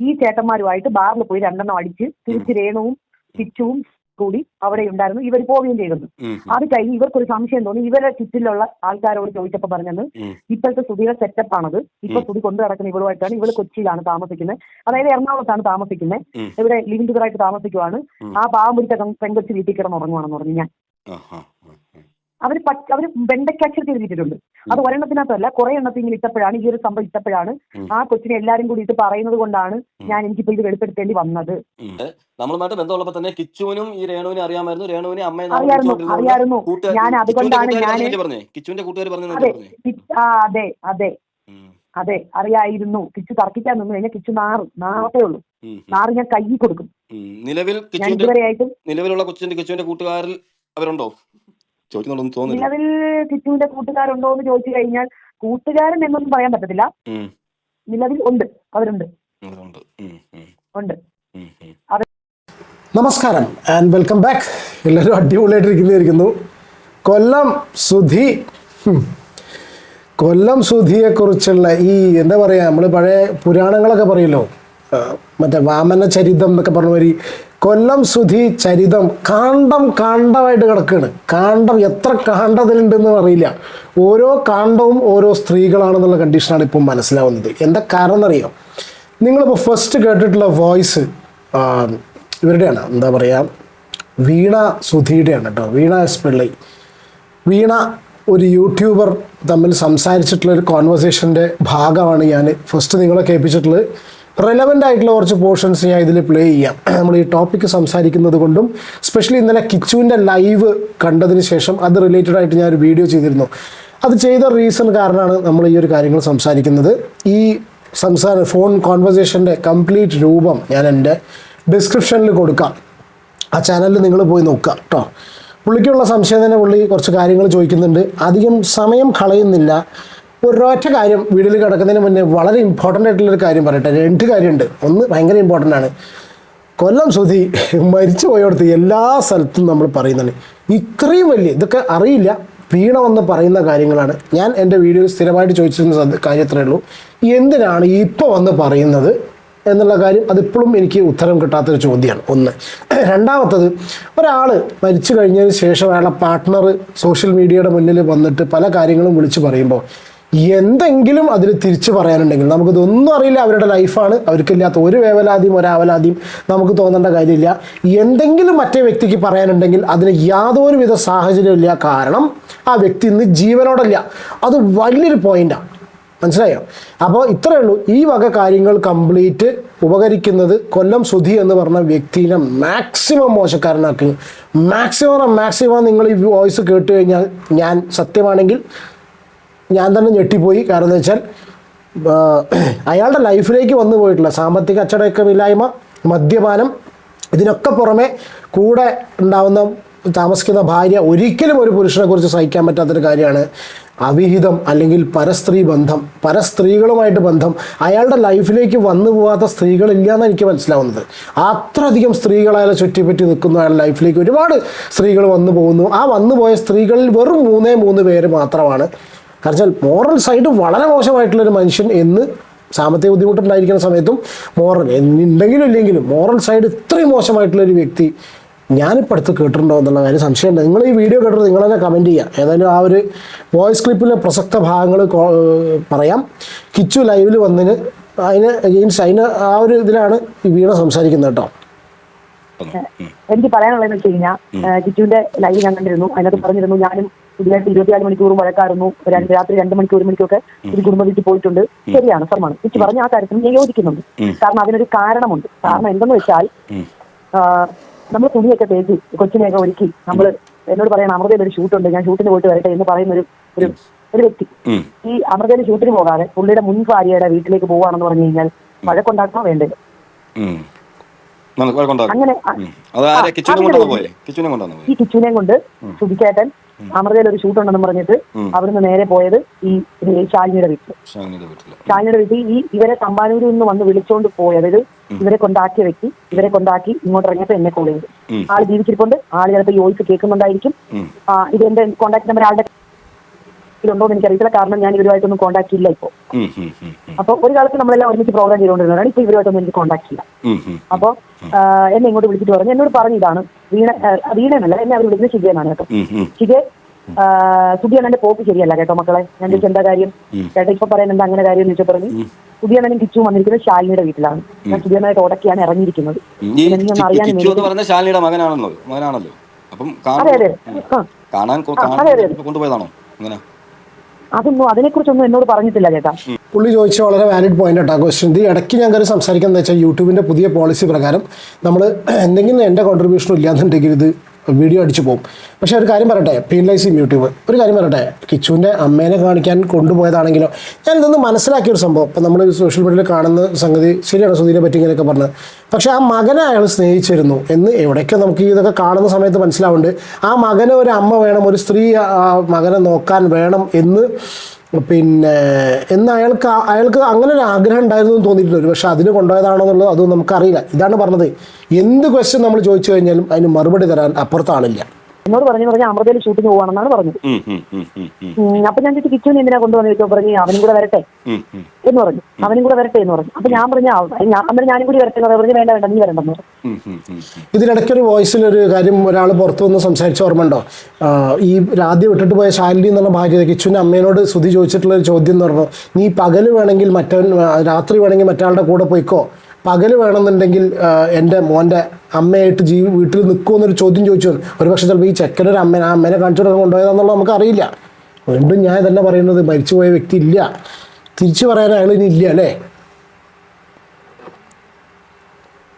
ഈ ചേട്ടന്മാരുമായിട്ട് ബാറിൽ പോയി രണ്ടെണ്ണം അടിച്ച് തിരിച്ച് രേണുവും കിച്ചുവും കൂടി അവിടെ ഉണ്ടായിരുന്നു. ഇവർ പോവുകയും ചെയ്തിരുന്നു. അത് കഴിഞ്ഞ് ഇവർക്കൊരു സംശയം തോന്നി. ഇവരെ ചുറ്റിലുള്ള ആൾക്കാരോട് ചോദിച്ചപ്പോൾ പറഞ്ഞത് ഇപ്പോഴത്തെ സുധിയുടെ സെറ്റപ്പ് ആണത്. ഇപ്പൊ. സുധി കൊണ്ടു നടക്കുന്ന ഇവളുമായിട്ടാണ് ഇവൾ കൊച്ചിയിലാണ് താമസിക്കുന്നത്. അതായത് എറണാകുളത്താണ് താമസിക്കുന്നത്. ഇവിടെ ലിവിംഗ് ടുഗറായിട്ട് താമസിക്കുവാണ് ആ പാവം പിടിച്ച പെൺ- പെൺകൊച്ചി വീട്ടിൽ കിടന്നുറങ്ങുവാണെന്ന് പറഞ്ഞു ഞാൻ. അവർ. അവർ വെണ്ടയ്ക്കക്ഷരത്തിൽ എഴുതിയിട്ടുണ്ട് അത് ഒരെണ്ണത്തിനകത്തല്ല കുറെ എണ്ണത്തിൽ ഇങ്ങനെ ഇട്ടപ്പോഴാണ് ഈ ഒരു സംഭവം ഇട്ടപ്പോഴാണ് ആ കൊച്ചിനെ എല്ലാരും കൂടി ഇത് പറയുന്നത് കൊണ്ടാണ് ഞാൻ എനിക്കിപ്പോ ഇത് വെളിപ്പെടുത്തേണ്ടി വന്നത്. നമ്മളുമായിട്ട് ബന്ധമുള്ളപ്പോ തന്നെ കിച്ചുവിനും ഈ രേണുവിനെ അറിയാമായിരുന്നു. രേണുവിനെ അമ്മയെ അറിയായിരുന്നു ഞാൻ അതുകൊണ്ടാണ് ഞാൻ കിച്ചുവിന്റെ കൂട്ടുകാർ പറഞ്ഞു? അതെ അതെ. അതെ അറിയായിരുന്നു. കിച്ചു തർക്കിക്കാൻ നിന്ന് കഴിഞ്ഞാൽ കിച്ചു നാറും നാറത്തേ ഉള്ളൂ. നാറ് ഞാൻ കൈ കൊടുക്കും. നിലവിൽ നിലവിലുള്ള കൊച്ചിന്റെ കിച്ചുവിന്റെ കൂട്ടുകാരിൽ അവരുണ്ടോ? ചോദിക്കുന്നുണ്ടോന്ന് തോന്നുന്നില്ല നിലവിൽ ടിറ്റുവിന്റെ കൂട്ടുകാരുണ്ടോ എന്ന് ചോദിച്ചു കഴിഞ്ഞാൽ കൂട്ടുകാരൻ എന്നൊന്നും പറയാൻ പറ്റത്തില്ല. നിലവിൽ ഉണ്ട്. അവരുണ്ട്. അവരുണ്ട്. ഉം, ഉം, ഉണ്ട്. ഉം, ഉം. നമസ്കാരം ആൻഡ് വെൽക്കം ബാക്ക് എല്ലാവരും അടിപൊളിയായിട്ടിരിക്കുന്നതായിരിക്കുന്നു. കൊല്ലം സുധി ഹും. കൊല്ലം സുധിയെക്കുറിച്ചുള്ള ഈ എന്താ പറയുക നമ്മൾ പഴയ പുരാണങ്ങളൊക്കെ പറയല്ലോ ആ, മറ്റേ വാമന ചരിതം എന്നൊക്കെ പറഞ്ഞ മാതിരി കൊല്ലം സുധി ചരിതം കാണ്ടം കാണ്ഡമായിട്ട് കിടക്കുകയാണ്. കാണ്ഡം എത്ര കാണ്ഡതിലുണ്ടെന്ന് അറിയില്ല. ഓരോ കാണ്ടവും ഓരോ സ്ത്രീകളാണെന്നുള്ള കണ്ടീഷനാണ് ഇപ്പം മനസ്സിലാവുന്നത്. എന്താ കാരണം അറിയാം നിങ്ങളിപ്പോൾ ഫസ്റ്റ് കേട്ടിട്ടുള്ള വോയിസ് ഇവരുടെയാണ്. എന്താ പറയുക വീണ സുധിയുടെയാണ് കേട്ടോ. വീണ എസ് പിള്ളൈ. വീണ ഒരു യൂട്യൂബർ തമ്മിൽ സംസാരിച്ചിട്ടുള്ള ഒരു കോൺവെർസേഷന്റെ ഭാഗമാണ് ഞാൻ ഫസ്റ്റ് നിങ്ങളെ കേൾപ്പിച്ചിട്ടുള്ളത്. റെലവന്റ് ആയിട്ടുള്ള കുറച്ച് പോർഷൻസ് ഞാൻ ഇതിൽ പ്ലേ ചെയ്യാം. നമ്മൾ ഈ ടോപ്പിക്ക് സംസാരിക്കുന്നത് കൊണ്ടും സ്പെഷ്യലി ഇന്നലെ കിച്ചുവിന്റെ ലൈവ് കണ്ടതിന് ശേഷം അത് റിലേറ്റഡ് ആയിട്ട് ഞാൻ ഒരു വീഡിയോ ചെയ്തിരുന്നു. അത് ചെയ്ത റീസൺ കാരണമാണ് നമ്മൾ ഈ ഒരു കാര്യങ്ങൾ സംസാരിക്കുന്നത്. ഈ സംസാര ഫോൺ കോൺവെർസേഷന്റെ കംപ്ലീറ്റ് രൂപം ഞാൻ എന്റെ ഡിസ്ക്രിപ്ഷനിൽ കൊടുക്കാം. ആ ചാനലിൽ നിങ്ങൾ പോയി നോക്കുക കേട്ടോ പുള്ളിക്കുള്ള സംശയം തന്നെ പുള്ളി കുറച്ച് കാര്യങ്ങൾ ചോദിക്കുന്നുണ്ട്. അധികം സമയം കളയുന്നില്ല. ഒരൊറ്റ കാര്യം വീട്ടിൽ കിടക്കുന്നതിന് മുന്നേ വളരെ ഇമ്പോർട്ടന്റ് ആയിട്ടുള്ളൊരു കാര്യം പറയട്ടെ. രണ്ട് കാര്യമുണ്ട്. ഒന്ന് ഭയങ്കര ഇമ്പോർട്ടന്റ് ആണ്. കൊല്ലം സുധി മരിച്ചു പോയോടത്ത് എല്ലാ സ്ഥലത്തും നമ്മൾ പറയുന്നുണ്ട്. ഇത്രയും വലിയ ഇതൊക്കെ അറിയില്ല. വീണ വന്ന് പറയുന്ന കാര്യങ്ങളാണ്. ഞാൻ എന്റെ വീഡിയോ സ്ഥിരമായിട്ട് ചോദിച്ചിരുന്ന കാര്യം ഉള്ളൂ. എന്തിനാണ് ഇപ്പോൾ വന്ന് പറയുന്നത് എന്നുള്ള കാര്യം അതിപ്പോഴും എനിക്ക് ഉത്തരം കിട്ടാത്തൊരു ചോദ്യമാണ്. ഒന്ന്. രണ്ടാമത്തത് ഒരാൾ മരിച്ചു കഴിഞ്ഞതിന് ശേഷം അയാളുടെ പാർട്ട്ണർ സോഷ്യൽ മീഡിയയുടെ മുന്നിൽ വന്നിട്ട് പല കാര്യങ്ങളും വിളിച്ചു പറയുമ്പോൾ എന്തെങ്കിലും അതിൽ തിരിച്ചു പറയാനുണ്ടെങ്കിൽ നമുക്കിതൊന്നും അറിയില്ല അവരുടെ ലൈഫാണ്. അവർക്കില്ലാത്ത ഒരു വേവലാതിയും ഒരാവലാതിയും നമുക്ക് തോന്നേണ്ട കാര്യമില്ല. എന്തെങ്കിലും മറ്റേ വ്യക്തിക്ക് പറയാനുണ്ടെങ്കിൽ അതിന് യാതൊരുവിധ സാഹചര്യമില്ല കാരണം ആ വ്യക്തി ഇന്ന് ജീവനോടല്ല. അത് വലിയൊരു പോയിന്റാണ് മനസ്സിലായോ? അപ്പോൾ ഇത്രയേ ഉള്ളൂ. ഈ വക കാര്യങ്ങൾ കംപ്ലീറ്റ് ഉപകരിക്കുന്നത് കൊല്ലം സുധി എന്ന് പറഞ്ഞ വ്യക്തിനെ മാക്സിമം മോശക്കാരനാക്കി. മാക്സിമം മാക്സിമം നിങ്ങൾ ഈ വോയിസ് കേട്ട് കഴിഞ്ഞാൽ ഞാൻ സത്യമാണെങ്കിൽ ഞാൻ തന്നെ ഞെട്ടിപ്പോയി. കാരണം എന്ന് വെച്ചാൽ അയാളുടെ ലൈഫിലേക്ക് വന്നു പോയിട്ടുള്ള സാമ്പത്തിക അച്ചടക്കമില്ലായ്മ മദ്യപാനം ഇതിനൊക്കെ പുറമെ കൂടെ ഉണ്ടാവുന്ന താമസിക്കുന്ന ഭാര്യ ഒരിക്കലും ഒരു പുരുഷനെ കുറിച്ച് സഹിക്കാൻ പറ്റാത്തൊരു കാര്യമാണ്. അവിഹിതം അല്ലെങ്കിൽ പരസ്ത്രീ ബന്ധം. പരസ്ത്രീകളുമായിട്ട് ബന്ധം. അയാളുടെ ലൈഫിലേക്ക് വന്നു പോകാത്ത സ്ത്രീകളില്ല എന്ന് എനിക്ക് മനസ്സിലാവുന്നത്. അത്രയധികം സ്ത്രീകൾ അയാളെ ചുറ്റിപ്പറ്റി നിൽക്കുന്നു അയാളുടെ ലൈഫിലേക്ക്. ഒരുപാട് സ്ത്രീകൾ വന്നു പോകുന്നു. ആ വന്നു പോയ സ്ത്രീകളിൽ വെറും മൂന്നേ മൂന്ന് പേര് മാത്രമാണ്. കാരണം വെച്ചാൽ മോറൽ സൈഡ് വളരെ മോശമായിട്ടുള്ളൊരു മനുഷ്യൻ എന്ന് സാമ്പത്തിക ബുദ്ധിമുട്ടുണ്ടായിരിക്കുന്ന സമയത്തും മോറൽ എന്നുണ്ടെങ്കിലും ഇല്ലെങ്കിലും മോറൽ സൈഡ് ഇത്രയും മോശമായിട്ടുള്ളൊരു വ്യക്തി ഞാനിപ്പോൾ അടുത്ത് കേട്ടിട്ടുണ്ടോ എന്നുള്ള കാര്യം സംശയമുണ്ട്. നിങ്ങൾ ഈ വീഡിയോ കേട്ടിട്ട് നിങ്ങൾ തന്നെ കമന്റ് ചെയ്യുക. ഏതായാലും ആ ഒരു വോയിസ് ക്ലിപ്പിലെ പ്രസക്ത ഭാഗങ്ങൾ പറയാം. കിച്ചു ലൈവിൽ വന്നതിന് അതിന് അഗെയിൻസ് അതിന് ആ ഒരു ഇതിലാണ് ഈ വീണ സംസാരിക്കുന്നത് കേട്ടോ. എനിക്ക് പറയാനുള്ളതെന്ന് വെച്ച് കഴിഞ്ഞാൽ കിച്ചുവിന്റെ ലൈവ് ഞാൻ കണ്ടിരുന്നു. അതിനകത്ത് പറഞ്ഞിരുന്നു ഞാനും പുതിയതായിട്ട് ഇരുപത്തിനാല് മണിക്കൂറും വഴക്കായിരുന്നു. രണ്ട് രാത്രി രണ്ട് മണിക്കൂർ ഒരു മണിക്കൂറൊക്കെ ഒരു കുടുംബ വീട്ടിൽ പോയിട്ടുണ്ട്. ശരിയാണ് സർമാണ് കിച്ചു പറഞ്ഞ ആ കാര്യത്തിൽ ഞാൻ യോജിക്കുന്നുണ്ട്. കാരണം അതിനൊരു കാരണമുണ്ട്. കാരണം എന്തെന്ന് വെച്ചാൽ. നമ്മൾ തുണിയൊക്കെ തേച്ച് കൊച്ചിനെയൊക്കെ ഒരുക്കി നമ്മൾ എന്നോട് പറയണം അമൃതയിൽ ഒരു ഷൂട്ട് ഉണ്ട്. ഞാൻ ഷൂട്ടിന് പോയിട്ട് വരട്ടെ എന്ന് പറയുന്ന ഒരു ഒരു ഒരു വ്യക്തി. ഈ അമൃതയിൽ ഷൂട്ടിന് പോകാതെ പുള്ളിയുടെ മുൻ ഭാര്യയുടെ വീട്ടിലേക്ക് പോവാണെന്ന് പറഞ്ഞു കഴിഞ്ഞാൽ വഴക്കുണ്ടാക്കണോ വേണ്ടത്. അങ്ങനെ കിച്ചുവിനെ ഈ കിച്ചുനെ കൊണ്ട് സുധിച്ചേട്ടൻ അമൃതയിൽ ഒരു ഷൂട്ട് ഉണ്ടെന്ന് പറഞ്ഞിട്ട്. അവിടുന്ന് നേരെ പോയത് ഈ ശാലിനിയുടെ വീട്ടിൽ ശാലിനിയുടെ വീട്ടിൽ ഈ ഇവരെ തമ്പാനൂരിൽ നിന്ന് വന്ന് വിളിച്ചോണ്ട് പോയത് ഇവരെ കൊണ്ടാക്കിയ വ്യക്തി ഇവരെ കൊണ്ടാക്കി ഇങ്ങോട്ട് ഇറങ്ങിയപ്പോ എന്നെ കോൾ ചെയ്തു. ആൾ ജീവിച്ചിരിപ്പുണ്ട്. ആൾ ചിലപ്പോൾ യോജിച്ച് കേൾക്കുന്നുണ്ടായിരിക്കും. ഇത് എന്റെ കോണ്ടാക്ട് നമ്പർ ആളുടെ ഇതിലുണ്ടോ എന്ന് എനിക്കറിയില്ല കാരണം ഞാൻ ഇവരുമായിട്ടൊന്നും കോൺടാക്ട് ഇല്ല ഇപ്പോൾ. ഉം, അപ്പൊ ഒരു കാലത്ത് നമ്മളെല്ലാം ഒരുമിച്ച് പ്രോഗ്രാം ചെയ്തുകൊണ്ടിരുന്നതാണ് ഇപ്പൊ ഇവരുമായിട്ടൊന്നും എനിക്ക് കോൺടാക്ട് ഇല്ല. ഉം, ഉം. അപ്പൊ എന്നെ ഇങ്ങോട്ട് വിളിച്ചിട്ട് പറഞ്ഞു. എന്നോട് പറഞ്ഞു ഇതാണ്. വീണ ആ, വീണ എന്നെ അവർ വിളിക്കുന്നത് ശിഖയെന്നാണ് കേട്ടോ. ഉം, സുഖിയാണ് എന്റെ സുധിയണ്ണന്റെ പോക്ക് ശരിയല്ല കേട്ടോ മക്കളെ. ഞാൻ ചോദിച്ചു എന്താ കാര്യം? ചേട്ടാ ഇപ്പൊ പറയാൻ എന്താ അങ്ങനെ കാര്യം എന്ന് ചോദിച്ചാൽ പറഞ്ഞു. സുധിയണ്ണനും കിച്ചു വന്നിരിക്കുന്നത് ശാലിനിയുടെ വീട്ടിലാണ്. ഞാൻ സുധിയണ്ണനായിട്ട് ഉടക്കിയാണ് ഇറങ്ങിയിരിക്കുന്നത്. മകനാണല്ലോ. അതെ, അതെ. കൊണ്ടുപോയതാണോ? അങ്ങനെ. അതൊന്നും അതിനെക്കുറിച്ചൊന്നും എന്നോട് പറഞ്ഞിട്ടില്ല ചേട്ടാ. പുള്ളി ചോദിച്ച വളരെ വാലിഡ് പോയിന്റ് ആട്ടോ. ക്വസ്റ്റ്യൻ ഇത് ഇടയ്ക്ക് ഞാൻ കയറി സംസാരിക്കുന്നത് വെച്ചാൽ യൂട്യൂബിന്റെ പുതിയ പോളിസി പ്രകാരം നമ്മൾ എന്തെങ്കിലും എന്റെ കോൺട്രിബ്യൂഷനും ഇല്ലാന്നുണ്ടെങ്കിൽ ഇത് വീഡിയോ അടിച്ചു പോകും. പക്ഷേ ഒരു കാര്യം പറയട്ടെ പീനലൈസിങ് യൂട്യൂബ്. ഒരു കാര്യം പറയട്ടെ കിച്ചുവിന്റെ അമ്മേനെ കാണിക്കാൻ കൊണ്ടുപോയതാണെങ്കിലോ ഞാൻ ഇതൊന്ന് മനസ്സിലാക്കിയ ഒരു സംഭവം. ഇപ്പം നമ്മൾ സോഷ്യൽ മീഡിയയിൽ കാണുന്ന സംഗതി ശരിയാണ് സുധീനെ പറ്റി ഇങ്ങനെയൊക്കെ പറഞ്ഞത് പക്ഷേ ആ മകനെ അയാൾ സ്നേഹിച്ചിരുന്നു എന്ന് എവിടെയൊക്കെ നമുക്ക് ഇതൊക്കെ കാണുന്ന സമയത്ത് മനസ്സിലാവുന്നുണ്ട്. ആ മകനെ ഒരു അമ്മ വേണം ഒരു സ്ത്രീ ആ മകനെ നോക്കാൻ വേണം എന്ന് പിന്നെ എന്ന് അയാൾക്ക് അയാൾക്ക് അങ്ങനെ ഒരു ആഗ്രഹം ഉണ്ടായിരുന്നു എന്ന് തോന്നിയിട്ടുണ്ട്. ഒരു പക്ഷേ അതിന് കൊണ്ടുപോയതാണോ എന്നുള്ളത് അതും നമുക്കറിയില്ല. ഇതാണ് പറഞ്ഞത്. എന്ത് ക്വസ്റ്റ്യൻ നമ്മൾ ചോദിച്ചു കഴിഞ്ഞാലും അതിന് മറുപടി തരാൻ അപ്പുറത്ത് ആളില്ല എന്നോട് പറഞ്ഞു പറഞ്ഞു അമൃതയിൽ ഷൂട്ടിന് പോവാണെന്നാണ് പറഞ്ഞത്. അപ്പൊ ഞാൻ ചോദിച്ചു കിച്ചുവിനെ എന്തിനാ കൊണ്ടുവന്ന്? ചോദിച്ചോ പറഞ്ഞു അവനും കൂടെ വരട്ടെ. എന്ന് പറഞ്ഞു. അവനും കൂടെ വരട്ടെ എന്ന് പറഞ്ഞു. അപ്പൊ ഞാൻ പറഞ്ഞു "ആ, ഞാൻ അന്നേരം ഞാനും കൂടി വരട്ടെ. എന്ന് പറഞ്ഞു വേണ്ട വേണ്ട നീ വരണ്ടെന്ന്. ഇതിനിടയ്ക്ക് ഒരു വോയിസിൽ ഒരു കാര്യം ഒരാൾ പുറത്തു വന്ന് സംസാരിച്ച ഓർമ്മയുണ്ടോ ഉണ്ടോ? ഈ ആദ്യം വിട്ടിട്ട് പോയ ശാലിനി എന്നുള്ള ഭാര്യ കിച്ചുവിന്റെ അമ്മേനോട് സ്തുതി ചോദിച്ചിട്ടുള്ള ഒരു ചോദ്യം എന്ന് പറഞ്ഞു. നീ പകൽ വേണമെങ്കിൽ മറ്റവൻ രാത്രി വേണമെങ്കിൽ മറ്റാളുടെ കൂടെ പോയിക്കോ. പകൽ വേണമെന്നുണ്ടെങ്കിൽ എന്റെ മോന്റെ അമ്മയായിട്ട് ജീവി വീട്ടിൽ നിൽക്കുമോ എന്നൊരു ചോദ്യം ചോദിച്ചു. ഒരു പക്ഷേ ചിലപ്പോൾ ഈ ചെക്കനൊരു അമ്മ ആ അമ്മേനെ കാണിച്ചിട്ട് കൊണ്ടുപോയതാണെന്നുള്ളത് നമുക്കറിയില്ല. വീണ്ടും ഞാൻ തന്നെ പറയുന്നത്. മരിച്ചുപോയ വ്യക്തി ഇല്ല. തിരിച്ചു പറയാൻ അയാൾ ഇനി ഇല്ല അല്ലേ?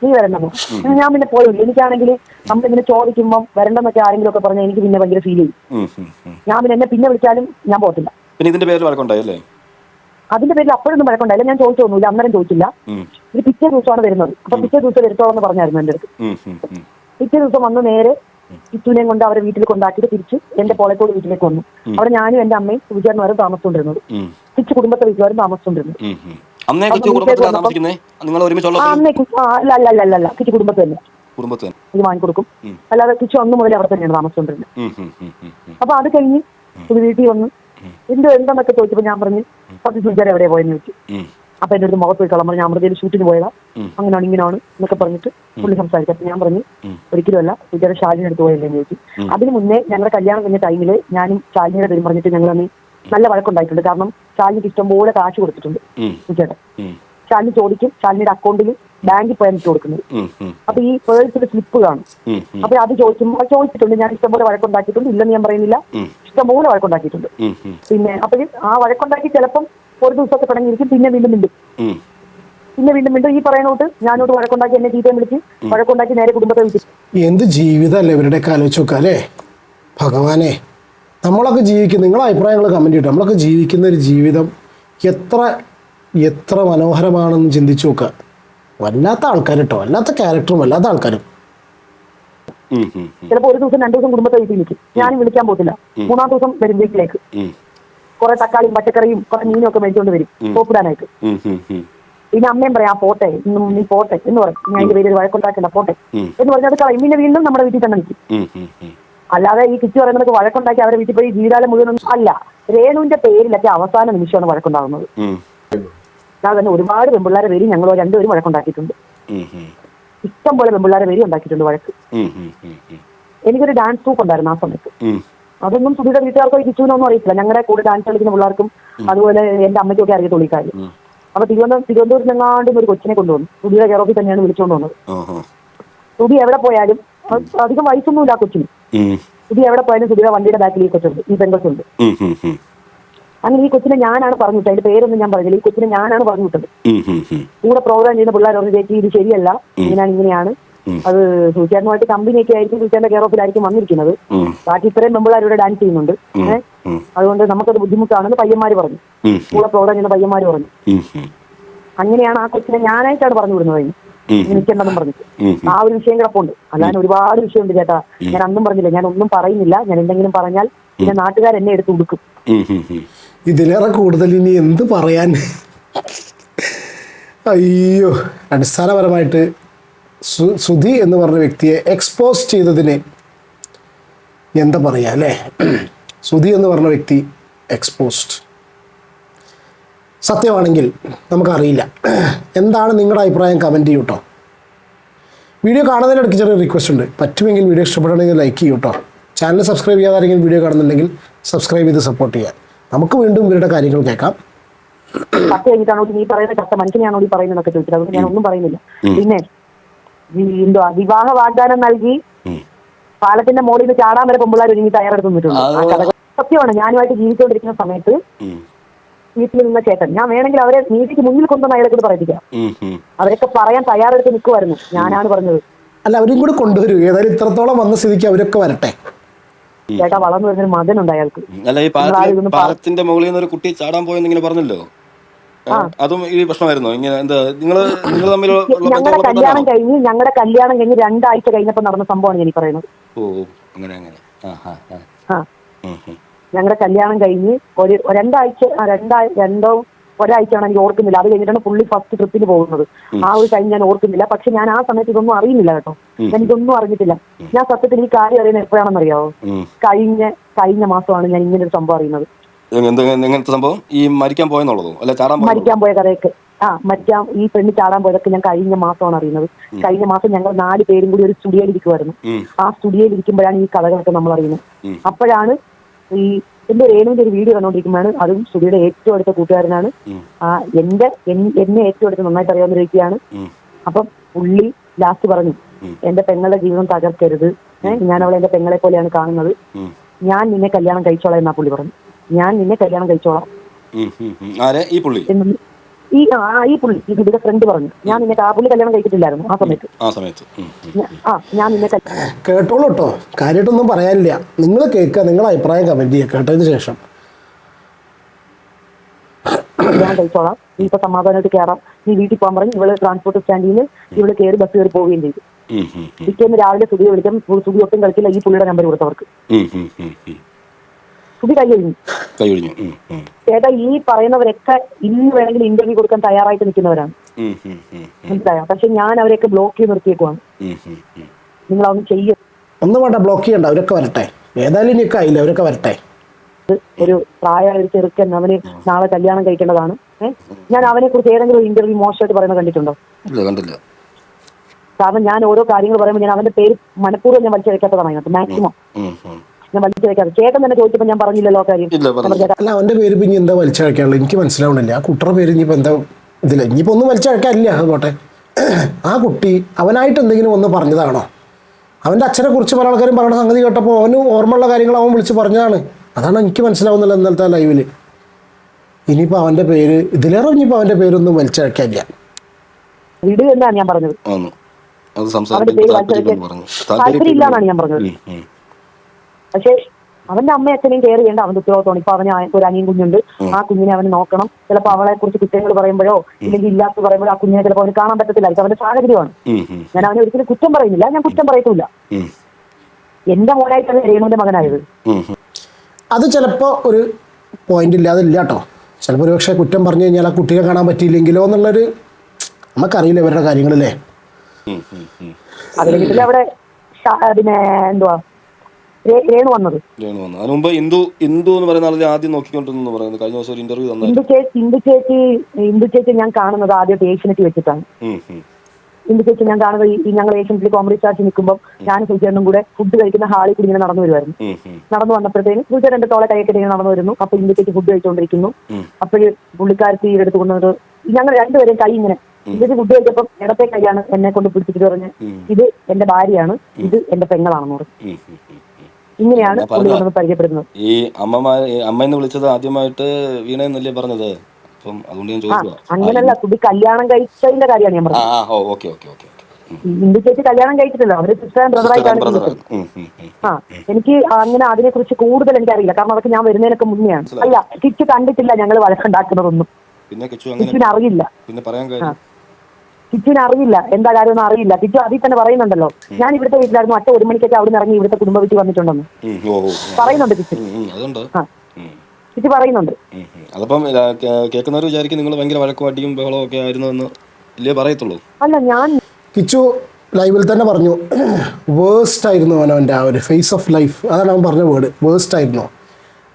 നീ വരണ്ടെന്ന് ഞാൻ പിന്നെ പോയില്ല. എനിക്കാണെങ്കിൽ നമ്മൾ ഇങ്ങനെ ചോദിക്കുമ്പോൾ വരണ്ടെന്നൊക്കെ ആരെങ്കിലും ഒക്കെ പറഞ്ഞാൽ എനിക്ക് പിന്നെ ഭയങ്കര ഫീൽ ചെയ്യും. ഞാൻ പിന്നെ എന്നെ പിന്നെ വിളിച്ചാലും ഞാൻ പോകത്തില്ല. പിന്നെ ഇതിന്റെ പേര് വഴക്കുണ്ടായി അല്ലേ? അതിന്റെ പേരിൽ അപ്പോഴൊന്നും വഴക്കുണ്ടായില്ല. ഞാൻ ചോദിച്ചൊന്നുമില്ല അന്നേരം ചോദിച്ചില്ല. ഇത് പിറ്റേ ദിവസമാണ് വരുന്നത്. അപ്പൊ പിറ്റേ ദിവസം വരുത്തോളം എന്ന് പറഞ്ഞായിരുന്നു എന്റെ അടുത്ത്. പിറ്റേ ദിവസം വന്ന് നേരെ കിച്ചുവിനെയും കൊണ്ട് അവരെ വീട്ടിൽ കൊണ്ടാക്കിയിട്ട് തിരിച്ച് എന്റെ പോളക്കോട് വീട്ടിലേക്ക് വന്നു. അവിടെ ഞാനും എന്റെ അമ്മയും സുചാരന്മാരും താമസിച്ചുകൊണ്ടിരുന്നത്. തിരിച്ച് കുടുംബത്തെ വീട്ടുകാരും ആ, അല്ല അല്ല അല്ല അല്ല അല്ല. കിച്ചു കുടുംബത്തിൽ തന്നെ. കുടുംബത്തിൽ ഇത് വാങ്ങിക്കൊടുക്കും. അല്ലാതെ കിച്ചു അന്ന് മുതൽ അവിടെ തന്നെയാണ് താമസിച്ചുകൊണ്ടിരുന്നത്. ഉം. അപ്പൊ അത് കഴിഞ്ഞ് വീട്ടിൽ വന്ന് എന്തോ എന്താന്നൊക്കെ ചോദിച്ചപ്പോ ഞാൻ പറഞ്ഞു സത്യ സുചാര എവിടെ പോയെന്ന് ചോദിച്ചു. അപ്പൊ എന്റെ അടുത്ത് മുഖത്ത് പോയി കള്ളം പറഞ്ഞു അമൃതയിൽ ഷൂട്ടിന് പോയതാ. അങ്ങനെയാണ് ഇങ്ങനെയാണ് എന്നൊക്കെ പറഞ്ഞിട്ട് പുള്ളി സംസാരിച്ചു. അപ്പൊ ഞാൻ പറഞ്ഞു. ഒരിക്കലുമല്ല സുചാര ഷാലിനെ അടുത്ത് പോയല്ലേ? ചോദിച്ചു. അതിന് മുന്നേ ഞങ്ങളുടെ കല്യാണം കഴിഞ്ഞ ടൈമിൽ ഞാനും ഷാലിനിയുടെ പേരും പറഞ്ഞിട്ട് ഞങ്ങൾ അന്ന് നല്ല വഴക്കുണ്ടായിട്ടുണ്ട്. കാരണം ഷാലിനിക്ക് ഇഷ്ടംപോലെ കാശ് കൊടുത്തിട്ടുണ്ട് ഉം, ഷാലിനി ചോദിക്കും ശാലിനിയുടെ അക്കൗണ്ടിൽ ബാങ്കിൽ പോയാൽ ഇട്ട് കൊടുക്കുന്നത്. അപ്പൊ ഈ പേഴ്സിൽ സ്ലിപ്പ് കാണും. അപ്പൊ അത് ചോദിക്കുമ്പോൾ ചോദിച്ചിട്ടുണ്ട്. ഞാൻ ഇഷ്ടംപോലെ വഴക്കുണ്ടാക്കിയിട്ടുണ്ട്. ഇല്ലെന്ന് ഞാൻ പറയുന്നില്ല. ഇഷ്ടംപോലെ വഴക്കുണ്ടാക്കിയിട്ടുണ്ട്. പിന്നെ അപ്പൊ ആ വഴക്കുണ്ടാക്കി ചിലപ്പം ഒരു ദിവസമൊക്കെ തുടങ്ങിയിരിക്കും. പിന്നെ വീണ്ടും വീണ്ടും പിന്നെ വീണ്ടും വീണ്ടും ഈ പറയുന്നോട്ട് ഞാനോട് വഴക്കുണ്ടാക്കി എന്നെ ചീത്തയും വിളിച്ച് വഴക്കുണ്ടാക്കി നേരെ കുടുംബത്തെ വിളിച്ചു. എന്ത് ജീവിതമല്ലേ ഇവരുടെ അല്ലേ? ഭഗവാനെ നമ്മളൊക്കെ ജീവിക്കുന്ന നിങ്ങളെ അഭിപ്രായങ്ങൾ കമന്റ് ചെയ്യട്ടെ നമ്മളൊക്കെ ജീവിക്കുന്ന ഒരു ജീവിതം എത്ര എത്ര മനോഹരമാണെന്ന് ചിന്തിച്ചു നോക്കുക. വല്ലാത്ത ആൾക്കാർ കേട്ടോ വല്ലാത്ത ക്യാരക്ടറും വല്ലാത്ത ആൾക്കാരും. ചിലപ്പോൾ ഒരു ദിവസം രണ്ടു ദിവസം കുടുംബത്തെ വീട്ടിൽ നിൽക്കും. ഞാനും വിളിക്കാൻ പോകത്തില്ല. മൂന്നാം ദിവസം വരും വീട്ടിലേക്ക്. കൊറേ തക്കാളിയും പച്ചക്കറിയും കുറെ മീനും ഒക്കെ മേടിച്ചുകൊണ്ട് വരും പോപ്പിടാനായിട്ട്. പിന്നെ അമ്മയും പറയാം "ആ, പോട്ടെ. ഇന്നും നീ പോട്ടെ. എന്ന് പറയും. ഞാൻ അതിന്റെ പേര് വഴക്കുണ്ടാക്കില്ല പോട്ടെ. എന്ന് പറഞ്ഞത് അത് കളയും പിന്നെ വീണ്ടും നമ്മുടെ വീട്ടിൽ തന്നെ നിൽക്കും. അല്ലാതെ ഈ കിച്ചു പറയുന്നത് വഴക്കുണ്ടാക്കി അവരെ വീട്ടിൽ പോയി ജീവിതകാലം മുഴുവൻ അല്ല രേണുവിന്റെ പേരിലൊക്കെ അവസാന നിമിഷമാണ് വഴക്കുണ്ടാകുന്നത്. അല്ലാതെ തന്നെ ഒരുപാട് പെമ്പിള്ളാരെ പേര് ഞങ്ങൾ രണ്ടുപേരും വഴക്കുണ്ടാക്കിയിട്ടുണ്ട്. ഇഷ്ടം പോലെ പെമ്പിള്ളാരെ പേര് ഉണ്ടാക്കിയിട്ടുണ്ട് വഴക്ക്. എനിക്കൊരു ഡാൻസ് ഗ്രൂപ്പ് ഉണ്ടായിരുന്നു ആ സമയത്ത്. അതൊന്നും സുധിയുടെ വീട്ടുകാർക്കോ ഇരിച്ചു എന്നൊന്നും ഒന്നും അറിയത്തില്ല. ഞങ്ങളുടെ കൂടെ ഡാൻസ് കളിക്കുന്ന പിള്ളേർക്കും അതുപോലെ എന്റെ അമ്മയ്ക്കൊക്കെ അറിയത്തുള്ളൂ ഈ കാര്യം. അപ്പൊ തിരുവനന്തപുരം തിരുവനന്തപുരത്ത് എങ്ങാണ്ടും ഒരു കൊച്ചിനെ കൊണ്ടുവന്നു. സുധിയുടെ കെയറോഫിൽ തന്നെയാണ് വിളിച്ചുകൊണ്ട് വന്നത്. സുധി എവിടെ പോയാലും അധികം വയസ്സൊന്നുമില്ല ആ കൊച്ചിന്. സുധി എവിടെ പോയാലും സുധിയുടെ വണ്ടിയുടെ ബാക്കിൽ ഈ കൊച്ചുണ്ട് ഈ പെൺകൊച്ചുണ്ട്. അങ്ങനെ ഈ കൊച്ചിനെ ഞാനാണ് പറഞ്ഞു വിട്ടത്. അതിന്റെ പേരൊന്നും ഞാൻ പറഞ്ഞില്ല. ഈ കൊച്ചിനെ ഞാനാണ് പറഞ്ഞു വിട്ടത്. കൂടെ പ്രോഗ്രാം ചെയ്യുന്ന പിള്ളേർ പറഞ്ഞു ചേച്ചി ഇത് ശരിയല്ല. ഇങ്ങനെയാണ്. ഇങ്ങനെയാണ്. അത് സൂചാനുമായിട്ട് കമ്പനിയൊക്കെ ആയിരിക്കും സൂചാന്റെ കെയർ ഓഫിലായിരിക്കും വന്നിരിക്കുന്നത്. ബാക്കി ഇത്രയും മെമ്പിളാർ ഇവിടെ ഡാൻസ് ചെയ്യുന്നുണ്ട്. ഏഹ് അതുകൊണ്ട് നമുക്കത് ബുദ്ധിമുട്ടാണെന്ന് പയ്യന്മാര് പറഞ്ഞു. കൂടെ പ്രോഗ്രാം ചെയ്യുന്ന പയ്യന്മാര് പറഞ്ഞു. അങ്ങനെയാണ് ആ കൊച്ചിനെ ഞാനായിട്ടാണ് പറഞ്ഞു വിടുന്നത്. നിൽക്കേണ്ടെന്നും പറഞ്ഞിട്ട്. ആ ഒരു വിഷയം കിടപ്പുണ്ട് അല്ലാതെ ഒരുപാട് വിഷയമുണ്ട് ചേട്ടാ. ഞാൻ അന്നും പറഞ്ഞില്ല. ഞാൻ ഒന്നും പറയുന്നില്ല. ഞാൻ എന്തെങ്കിലും പറഞ്ഞാൽ പിന്നെ നാട്ടുകാർ എന്നെ എടുത്ത് കൊടുക്കും ഉം, ഉം, ഉം. ഇതിലേറെ കൂടുതൽ ഇനി എന്ത് പറയാൻ? അയ്യോ അടിസ്ഥാനപരമായിട്ട് സു സുധി എന്ന് പറഞ്ഞ വ്യക്തിയെ എക്സ്പോസ് ചെയ്തതിന് എന്താ പറയുക അല്ലേ? സുധി എന്ന് പറഞ്ഞ വ്യക്തി എക്സ്പോസ്ഡ് സത്യമാണെങ്കിൽ നമുക്കറിയില്ല. എന്താണ് നിങ്ങളുടെ അഭിപ്രായം? കമന്റ് ചെയ്യൂ കേട്ടോ വീഡിയോ കാണുന്നതിനിടയ്ക്ക് ചെറിയ റിക്വസ്റ്റ് ഉണ്ട്. പറ്റുമെങ്കിൽ വീഡിയോ ഇഷ്ടപ്പെടുകയാണെങ്കിൽ ലൈക്ക് ചെയ്യൂ കേട്ടോ ചാനൽ സബ്സ്ക്രൈബ് ചെയ്യാതെ ആരെങ്കിലും വീഡിയോ കാണുന്നുണ്ടെങ്കിൽ സബ്സ്ക്രൈബ് ചെയ്ത് സപ്പോർട്ട് ചെയ്യാം നമുക്ക് വീണ്ടും ഇവരുടെ കാര്യങ്ങൾ കേൾക്കാം. പത്ത് കഴിഞ്ഞിട്ടാണോ നീ പറയുന്ന കത്ത മനുഷ്യനെയാണോ നീ പറയുന്നതൊക്കെ ചോദിച്ചത് അതുകൊണ്ട് ഞാൻ ഒന്നും പറയുന്നില്ല. പിന്നെ എന്തോ വിവാഹ വാഗ്ദാനം നൽകി. പാലത്തിന്റെ മുകളിൽ നിന്ന് ചാടാൻ വരെ പെമ്പിള്ളാർ ഒരുങ്ങി തയ്യാറെടുത്ത് നിന്നിട്ടുണ്ട്. സത്യമാണ്. ഞാനുമായിട്ട് ജീവിച്ചുകൊണ്ടിരിക്കുന്ന സമയത്ത്. വീട്ടിൽ നിന്ന ചേട്ടൻ. ഞാൻ വേണമെങ്കിൽ അവരെ നീതിക്ക് മുന്നിൽ കൊണ്ടുവന്ന് അയാളെ കൂടെ പറയിപ്പിക്കാം. അവരൊക്കെ പറയാൻ തയ്യാറെടുത്ത് നിൽക്കുമായിരുന്നു ഞാനാണ് പറഞ്ഞത്. അല്ല അവരും കൂടെ കൊണ്ടുവരൂ. ഏതായാലും ഇത്രത്തോളം വന്ന സ്ഥിതിക്ക് അവരൊക്കെ വരട്ടെ. ചേട്ടാ വളർന്നു വരുന്നൊരു മകനുണ്ട് അയാൾക്ക്. അല്ല ഈ ഇതൊന്നും പാലത്തിന്റെ മുകളിൽ നിന്ന് ഒരു കുട്ടി ചാടാൻ പോയെന്ന് ഇങ്ങനെ പറഞ്ഞല്ലോ അതും ഈ പ്രശ്നമായിരുന്നോ? ഇങ്ങനെ എന്താ നിങ്ങൾ നിങ്ങൾ തമ്മിൽ ഞങ്ങളുടെ കല്യാണം? കഴിഞ്ഞ് ഞങ്ങളുടെ കല്യാണം കഴിഞ്ഞ് രണ്ടാഴ്ച കഴിഞ്ഞപ്പോൾ നടന്ന സംഭവമാണ് ഞാൻ പറയുന്നത്. ഓ അങ്ങനെ അങ്ങനെ. ഞങ്ങളുടെ കല്യാണം കഴിഞ്ഞ് ഒരു രണ്ടാഴ്ച രണ്ടാ രണ്ടോ ഒരാഴ്ചയാണ് എനിക്ക് ഓർക്കുന്നില്ല. അത് കഴിഞ്ഞിട്ടാണ് പുള്ളി ഫസ്റ്റ് ട്രിപ്പിന് പോകുന്നത്. ആ ഒരു ടൈം ഞാൻ ഓർക്കുന്നില്ല. പക്ഷെ ഞാൻ ആ സമയത്ത് ഇതൊന്നും അറിയുന്നില്ല കേട്ടോ. ഞാൻ ഇതൊന്നും അറിഞ്ഞിട്ടില്ല. ഞാൻ സത്യത്തിൽ ഈ കാര്യം അറിയുന്നത് എപ്പോഴാണെന്ന് അറിയാവോ കഴിഞ്ഞ കഴിഞ്ഞ മാസമാണ് ഞാൻ ഇങ്ങനെ ഒരു സംഭവം അറിയുന്നത്. എങ്ങനത്തെ സംഭവം? ഈ മരിക്കാൻ പോയെന്നുള്ളതോ? അല്ല ചാടാൻ മരിക്കാൻ പോയ കഥയൊക്കെ. ആ മറ്റാ ഈ പെണ്ണ് ചാടാൻ പോയതൊക്കെ ഞാൻ കഴിഞ്ഞ മാസമാണ് അറിയുന്നത്. കഴിഞ്ഞ മാസം ഞങ്ങൾ നാല് പേരും കൂടി ഒരു സ്റ്റുഡിയോയിൽ ഇരിക്കുമായിരുന്നു ആ സ്റ്റുഡിയോയിൽ ഇരിക്കുമ്പോഴാണ് ഈ കഥകളൊക്കെ നമ്മൾ അറിയുന്നത്. അപ്പോഴാണ് ഈ എന്റെ രേണുവിന്റെ ഒരു വീഡിയോ കണ്ടോണ്ടിരിക്കുമ്പോൾ അതും സുധിയുടെ ഏറ്റവും അടുത്ത കൂട്ടുകാരനാണ്. ആ എന്റെ എന്നെ ഏറ്റവും അടുത്ത് നന്നായിട്ട് അറിയാവുന്ന ഒരു വ്യക്തിയാണ്. അപ്പം പുള്ളി ലാസ്റ്റ് പറഞ്ഞു. എന്റെ പെങ്ങളുടെ ജീവിതം തകർക്കരുത്. ഞാൻ അവളെ എന്റെ പെങ്ങളെ പോലെയാണ് കാണുന്നത്. ഞാൻ നിന്നെ കല്യാണം കഴിച്ചോളാം എന്നാ പുള്ളി പറഞ്ഞു. ഞാൻ നിന്നെ കല്യാണം കഴിച്ചോളാം ഈ പുള്ളി? ഈ ആ ഈ പുള്ളി ഈ പുള്ളിയുടെ ഫ്രണ്ട് പറഞ്ഞു ഞാൻ നിന്നെ ആ പുള്ളി കല്യാണം കഴിച്ചിട്ടില്ലായിരുന്നു ആ സമയത്ത്. ആ സമയത്ത്. ആ ഞാൻ നിന്നെ കേട്ടോളൂ കേട്ടോ. കാര്യമായിട്ടൊന്നും പറയാനില്ല. നിങ്ങൾ കേൾക്കുക നിങ്ങളുടെ അഭിപ്രായം കമന്റ് ചെയ്യുക കേട്ടതിന് ശേഷം. ഞാൻ കഴിച്ചോളാം. നീ ഇപ്പൊ സമാധാനമായിട്ട് കയറാം നീ വീട്ടിൽ പോകാൻ പറഞ്ഞു. ഇവൾ ട്രാൻസ്പോർട്ട് സ്റ്റാൻഡിൽ നിന്ന് ഇവൾ കയറി ബസ് കയറി പോവുകയും ചെയ്തു. പിറ്റേന്ന് രാവിലെ സുഖി വിളിക്കാം സുഖി ഒട്ടും കളിക്കില്ല. ഈ പുള്ളിയുടെ നമ്പർ കൊടുത്തവർക്ക് കൈ കഴിഞ്ഞു കൈ ഒഴിഞ്ഞു. ഉം, ഉം. ചേട്ടാ ഈ പറയുന്നവരൊക്കെ ഇന്ന് വേണമെങ്കിൽ ഇന്റർവ്യൂ കൊടുക്കാൻ തയ്യാറായിട്ട് നിൽക്കുന്നവരാണ്. മനസ്സിലായോ? പക്ഷെ ഞാൻ അവരെയൊക്കെ ബ്ലോക്ക് ചെയ്ത് നിർത്തിയേക്കുവാണ്. നിങ്ങൾ അതൊന്നും ചെയ്യും ഒന്നും വേണ്ട ബ്ലോക്ക് ചെയ്യണ്ട. അവരൊക്കെ വരട്ടെ. ഏതായാലും ഇനിയൊക്കെ ആയില്ല? അവരൊക്കെ വരട്ടെ. ഒരു പ്രായമായ ഒരു ചെറുക്കൻ അവന് നാളെ കല്യാണം കഴിക്കേണ്ടതാണ്. ഞാൻ അവനെ കുറിച്ച് ഏതെങ്കിലും ഇന്റർവ്യൂ മോശമായിട്ട് പറയുന്നത് കണ്ടിട്ടുണ്ടോ? ഇല്ല കണ്ടില്ല. കാരണം ഞാൻ ഓരോ കാര്യങ്ങൾ പറയുമ്പോൾ ഞാൻ അവന്റെ പേര് മനഃപൂർവം ഞാൻ വലിച്ചെടുക്കാത്തതാണ് അതിനകത്ത്. മാക്സിമം. ഞാൻ വലിച്ചു വെക്കാതെ ചേട്ടൻ തന്നെ ചോദിച്ചപ്പോൾ ഞാൻ പറഞ്ഞില്ലല്ലോ കാര്യം. ഇല്ല അല്ല പേര് പിന്നെ എന്താ വലിച്ചഴക്കാനുള്ളത് എനിക്ക് മനസ്സിലാവണില്ല. ആ കുട്ടറ പേര് ഇനിയിപ്പോ എന്താ ഇതില്ല ഇനിയിപ്പോ ഒന്നും വലിച്ചഴക്കാനില്ല അത് പോട്ടെ. ആ കുട്ടി അവനായിട്ട് എന്തെങ്കിലും ഒന്ന് പറഞ്ഞതാണോ? അവന്റെ അച്ഛനെ കുറിച്ച് പല ആൾക്കാരും പറയുന്ന സംഗതി കേട്ടപ്പോൾ അവന് ഓർമ്മയുള്ള കാര്യങ്ങൾ അവൻ വിളിച്ച് പറഞ്ഞതാണ്. അതാണ് എനിക്ക് മനസ്സിലാവുന്നില്ല ഇന്നലത്തെ ലൈവിൽ ഇനിയിപ്പോൾ അവന്റെ പേര് ഇതിലേറെ ഇനിയിപ്പോൾ അവന്റെ പേരൊന്നും വലിച്ചഴക്കാനില്ല വിട് എന്നാണ് ഞാൻ പറഞ്ഞത്. അത് സംസാരിക്കാൻ താല്പര്യം ഇല്ലാന്നാണ് ഞാൻ പറഞ്ഞത്. പക്ഷേ അവന്റെ അമ്മയെ അച്ഛനെയും കെയർ ചെയ്യേണ്ട അവന്റെ ഉത്തരവാദിത്തമാണ് ഇപ്പൊ അവന് ഒരു അനിയൻ കുഞ്ഞുണ്ട്. ആ കുഞ്ഞിനെ അവന് നോക്കണം. ചിലപ്പോ അവളെ കുറിച്ച് കുറ്റങ്ങൾ പറയുമ്പോഴോ ഇല്ലെങ്കിൽ ഇല്ലാത്ത പറയുമ്പോഴോ ആ കുഞ്ഞിനെ ചിലപ്പോ അവന് കാണാൻ പറ്റത്തില്ലായിരിക്കും അവന്റെ സാഹചര്യമാണ്. ഞാൻ അവനെ ഒരിക്കലും കുറ്റം പറയുന്നില്ല. ഞാൻ കുറ്റം പറയത്തില്ല. എന്റെ മോനായിട്ടാണ് രേണുവിന്റെ മകനായത്. അത് ചിലപ്പോ ഒരു പോയിന്റ് ഇല്ലാതില്ല കേട്ടോ ചിലപ്പോൾ ഒരു പക്ഷേ കുറ്റം പറഞ്ഞു കഴിഞ്ഞാൽ ആ കുട്ടിയെ കാണാൻ പറ്റിയില്ലെങ്കിലോ എന്നുള്ളൊരു നമുക്കറിയില്ല ഇവരുടെ കാര്യങ്ങളല്ലേ. അതിലെങ്കിൽ അവിടെ പിന്നെ എന്തുവാ? രേണു വന്നത്. രേണു വന്നു അതിന് മുമ്പ് ഇന്ദു ഇന്ദു എന്ന് പറയുന്ന ആളിനെ ആദ്യം നോക്കിക്കൊണ്ടിരുന്നു പറയുന്നത് കഴിഞ്ഞ ദിവസം ഒരു ഇന്റർവ്യൂ ഇന്ദു തന്നായിരുന്നു ചേച്ചി ഇന്ദു ചേച്ചി ഇന്ദു ചേച്ചി ഞാൻ കാണുന്നത് ആദ്യം ഏഷ്യനെറ്റ് വെച്ചിട്ടാണ്. ഉം, ഉം. ഇന്ദു ചേച്ചി ഞാൻ കാണുന്നത് ഈ- ഈ ഞങ്ങൾ ഏഷ്യനെറ്റിൽ കോമഡി സ്റ്റാർച്ച് നിൽക്കുമ്പോൾ ഞാൻ സുചേട്ടനും കൂടെ ഫുഡ് കഴിക്കുന്ന ഹാളിൽ കൂടി ഇങ്ങനെ നടന്നു വരുമായിരുന്നു ഉം, ഉം. നടന്നു വന്നപ്പോഴത്തേന് സുചേട്ടൻ എന്റെ തോളെ കൈയൊക്കെ ഇങ്ങനെ നടന്നു വരുന്നു. അപ്പൊ ഇന്ദു ചേച്ചി ഫുഡ് കഴിച്ചുകൊണ്ടിരിക്കുന്നു. ഉം. അപ്പോഴ് പുള്ളിക്കാരത്തി എടുത്ത് കൊണ്ടുവന്നത് ഞങ്ങൾ രണ്ടുപേരും കൈ ഇങ്ങനെ ചേച്ചി ഫുഡ് കഴിച്ചപ്പം ഇടത്തെ കൈയാണ് എന്നെ കൊണ്ട് പിടിച്ചിട്ട് പറഞ്ഞ് ഉം. ഇത് എന്റെ ഭാര്യയാണ് ഇത് എന്റെ പെങ്ങളാണെന്ന് പറഞ്ഞു. ഉം, ഉം, ഉം, ഉം. ഇങ്ങനെയാണ് പുള്ളി പരിചയപ്പെടുന്നത്. ഈ അമ്മമാർ അമ്മയെന്ന് വിളിച്ചത് ആദ്യമായിട്ട് വീണ എന്നല്ലേ പറഞ്ഞത്? അപ്പം അതുകൊണ്ട് ഞാൻ ചോദിക്കുക അങ്ങനല്ല കുട്ടി കല്യാണം കഴിച്ചതിന്റെ കാര്യമാണ് ഞാൻ പറഞ്ഞത്. ആ ഓക്കെ കല്യാണം കഴിച്ചിട്ടില്ല. അവർ സിസ്റ്റർ ആൻഡ് ബ്രദറായിട്ടാണ് ജീവിച്ചത് ആ എനിക്ക് അങ്ങനെ അതിനെ കുറിച്ച് കൂടുതൽ എനിക്കറിയില്ല. കാരണം അതൊക്കെ ഞാൻ വരുന്നതിനൊക്കെ മുന്നെയാണ്. അല്ല കിച്ച് കണ്ടിട്ടില്ല ഞങ്ങൾ വഴക്കുണ്ടാക്കുന്നതൊന്നും. പിന്നെ അറിയില്ല. പിന്നെ പറയാൻ കാര്യം കിച്ചുവിന് അറിയില്ല എന്താ കാര്യം ഒന്നും അറിയില്ല. കിച്ചു അതിൽ തന്നെ പറയുന്നുണ്ടല്ലോ. ഞാൻ ഇവിടുത്തെ വീട്ടിലായിരുന്നു. അച്ഛൻ ഒരു മണിക്കൊക്കെ അവിടെ നിന്ന് ഇറങ്ങി ഇവിടുത്തെ കുടുംബ വീട്ടിൽ വന്നിട്ടുണ്ടെന്ന്. പറയുന്നുണ്ട് കിച്ചു കിച്ചു പറയുന്നുണ്ട്. അതപ്പം കേൾക്കുന്നവർ വിചാരിക്കും നിങ്ങൾ ഭയങ്കര വഴക്കുവാട്ടിയും അടിയും ബഹളവും ഒക്കെ ആയിരുന്നു എന്ന് ഇല്ലേ പറയത്തുള്ളൂ. അല്ല ഞാൻ കിച്ചു ലൈവിൽ തന്നെ പറഞ്ഞു വേഴ്സ്റ്റ് ആയിരുന്നു അവൻ അവന്റെ ആ ഒരു ഫേസ് ഓഫ് ലൈഫ് അതാണ് അവൻ പറഞ്ഞ വേർഡ് വേഴ്സ്റ്റ് ആയിരുന്നു.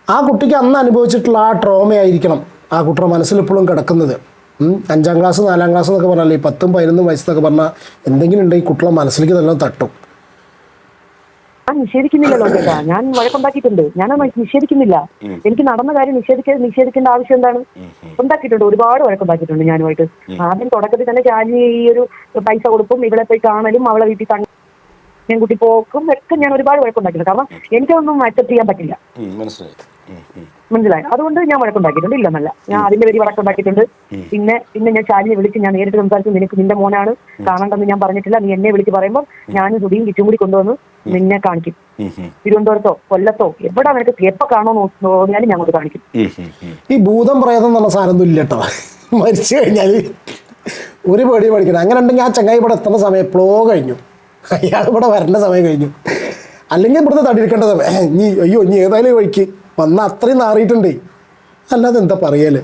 ആ കുട്ടിക്ക് അന്ന് അനുഭവിച്ചിട്ടുള്ള ആ ട്രോമയായിരിക്കണം ആ കുട്ടിയുടെ മനസ്സിൽ ഇപ്പോഴും കിടക്കുന്നത്. അഞ്ചാം ക്ലാസ് നാലാം ക്ലാസ് എന്നൊക്കെ പറഞ്ഞാൽ ഈ പത്തും പതിനൊന്നും വയസ്സെന്നൊക്കെ പറഞ്ഞാൽ എന്തെങ്കിലും ഉണ്ടെങ്കിൽ കുട്ടികളെ മനസ്സിലേക്ക് തന്നെ തട്ടും. ഞാൻ നിഷേധിക്കുന്നില്ലല്ലോ ചേട്ടാ. ഞാൻ വഴക്കുണ്ടാക്കിയിട്ടുണ്ട്. ഞാൻ നിഷേധിക്കുന്നില്ല. എനിക്ക് നടന്ന കാര്യം നിഷേധിക്ക നിഷേധിക്കേണ്ട ആവശ്യം എന്താണ്? ഉണ്ടാക്കിയിട്ടുണ്ട്. ഒരുപാട് വഴക്കുണ്ടാക്കിയിട്ടുണ്ട് ഞാനുമായിട്ട്. ആദ്യം തുടക്കത്തിൽ തന്നെ ചാലി ഈ ഒരു പൈസ കൊടുക്കും. ഇവിടെ പോയി കാണലും അവളെ വീട്ടിൽ ഞാൻ കുട്ടി പോക്കും. ഒക്കെ ഞാൻ ഒരുപാട് വഴക്കുണ്ടാക്കിയിട്ടുണ്ട്. കാരണം എനിക്കതൊന്നും അക്സെപ്റ്റ് ചെയ്യാൻ പറ്റില്ല. മനസ്സിലായി. മനസ്സിലായി. അതുകൊണ്ട് ഞാൻ വഴക്കുണ്ടാക്കിയിട്ടുണ്ട്. ഇല്ലെന്നല്ല ഞാൻ അതിന്റെ പേര് വഴക്കുണ്ടാക്കിയിട്ടുണ്ട്. പിന്നെ പിന്നെ ഞാൻ ശാലിനെ വിളിച്ച് ഞാൻ നേരിട്ട് സംസാരിച്ചു. നിനക്ക് നിന്റെ മോനാണ്. കാണണ്ടെന്ന് ഞാൻ പറഞ്ഞിട്ടില്ല. നീ എന്നെ വിളിച്ച് പറയുമ്പോൾ ഞാനും സുധിയും കിച്ചും കൂടി കൊണ്ടുവന്ന് നിന്നെ കാണിക്കും. തിരുവനന്തപുരത്തോ കൊല്ലത്തോ എവിടെ നിനക്ക് എപ്പോ കാണോ നോക്കിയാലും ഞാൻ അങ്ങോട്ട് കാണിക്കും. ഈ ഭൂതം പ്രേതം എന്നുള്ള സാധനം ഇല്ലട്ടോ. മരിച്ചു കഴിഞ്ഞാൽ ഒരു പേടി പഠിക്കണം അങ്ങനെ ഉണ്ടെങ്കിൽ ആ ചങ്ങായി ഇവിടെ എത്തുന്ന സമയം എപ്പോഴോ കഴിഞ്ഞു. അയാൾ ഇവിടെ വരേണ്ട സമയം കഴിഞ്ഞു. അല്ലെങ്കിൽ ഇവിടുത്തെ തടിയിരിക്കേണ്ട സമയം. നീ അയ്യോ നീ ഏതായാലും കഴിക്ക് വഴിക്ക് വന്ന അത്രയും നാറിയിട്ടുണ്ടേ. അല്ലാതെ എന്താ പറയൽ?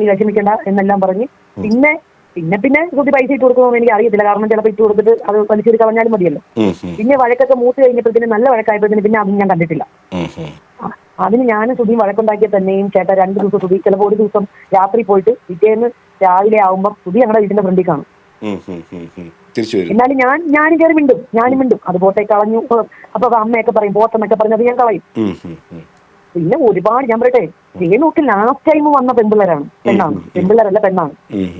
നീ വിഷമിക്കണ്ട എന്നെല്ലാം പറഞ്ഞ്. പിന്നെ പിന്നെ പിന്നെ കുട്ടി പൈസ ഇട്ട് കൊടുക്കണമെന്ന് എനിക്ക് അറിയത്തില്ല. കാരണം ചിലപ്പോൾ ഇട്ട് കൊടുത്തിട്ട് അത് പലിശ കളഞ്ഞാലും മതിയല്ലോ. പിന്നെ വഴക്കൊക്കെ മൂത്ത് കഴിഞ്ഞപ്പോഴത്തേന് നല്ല വഴക്കായപ്പോഴത്തേന് പിന്നെ അതും ഞാൻ കണ്ടിട്ടില്ല. അതിന് ഞാനും സുധിയും വഴക്കുണ്ടാക്കിയ തന്നെയും ചേട്ടാ രണ്ട് ദിവസം സുധി ചിലപ്പോൾ ഒരു ദിവസം രാത്രി പോയിട്ട് പിറ്റേന്ന് രാവിലെ ആവുമ്പോൾ സുധി ഞങ്ങളുടെ വീടിന്റെ ഫ്രണ്ടിൽ കാണും. തിരിച്ചു വരും. എന്നാലും ഞാൻ ഞാനും കയറി മിണ്ടും ഞാനും മിണ്ടും. അത് പോട്ടെ കളഞ്ഞു അപ്പൊ അമ്മയൊക്കെ പറയും പോട്ടെന്നൊക്കെ പറഞ്ഞത് ഞാൻ കളയും. പിന്നെ ഒരുപാട് ഞാൻ പറയട്ടെ രേണുക്ക് ലാസ്റ്റ് ടൈം വന്ന പെൺപിള്ളേരാണ് പെണ്ണാണ് പെൺപിള്ളേരല്ല പെണ്ണാണ്.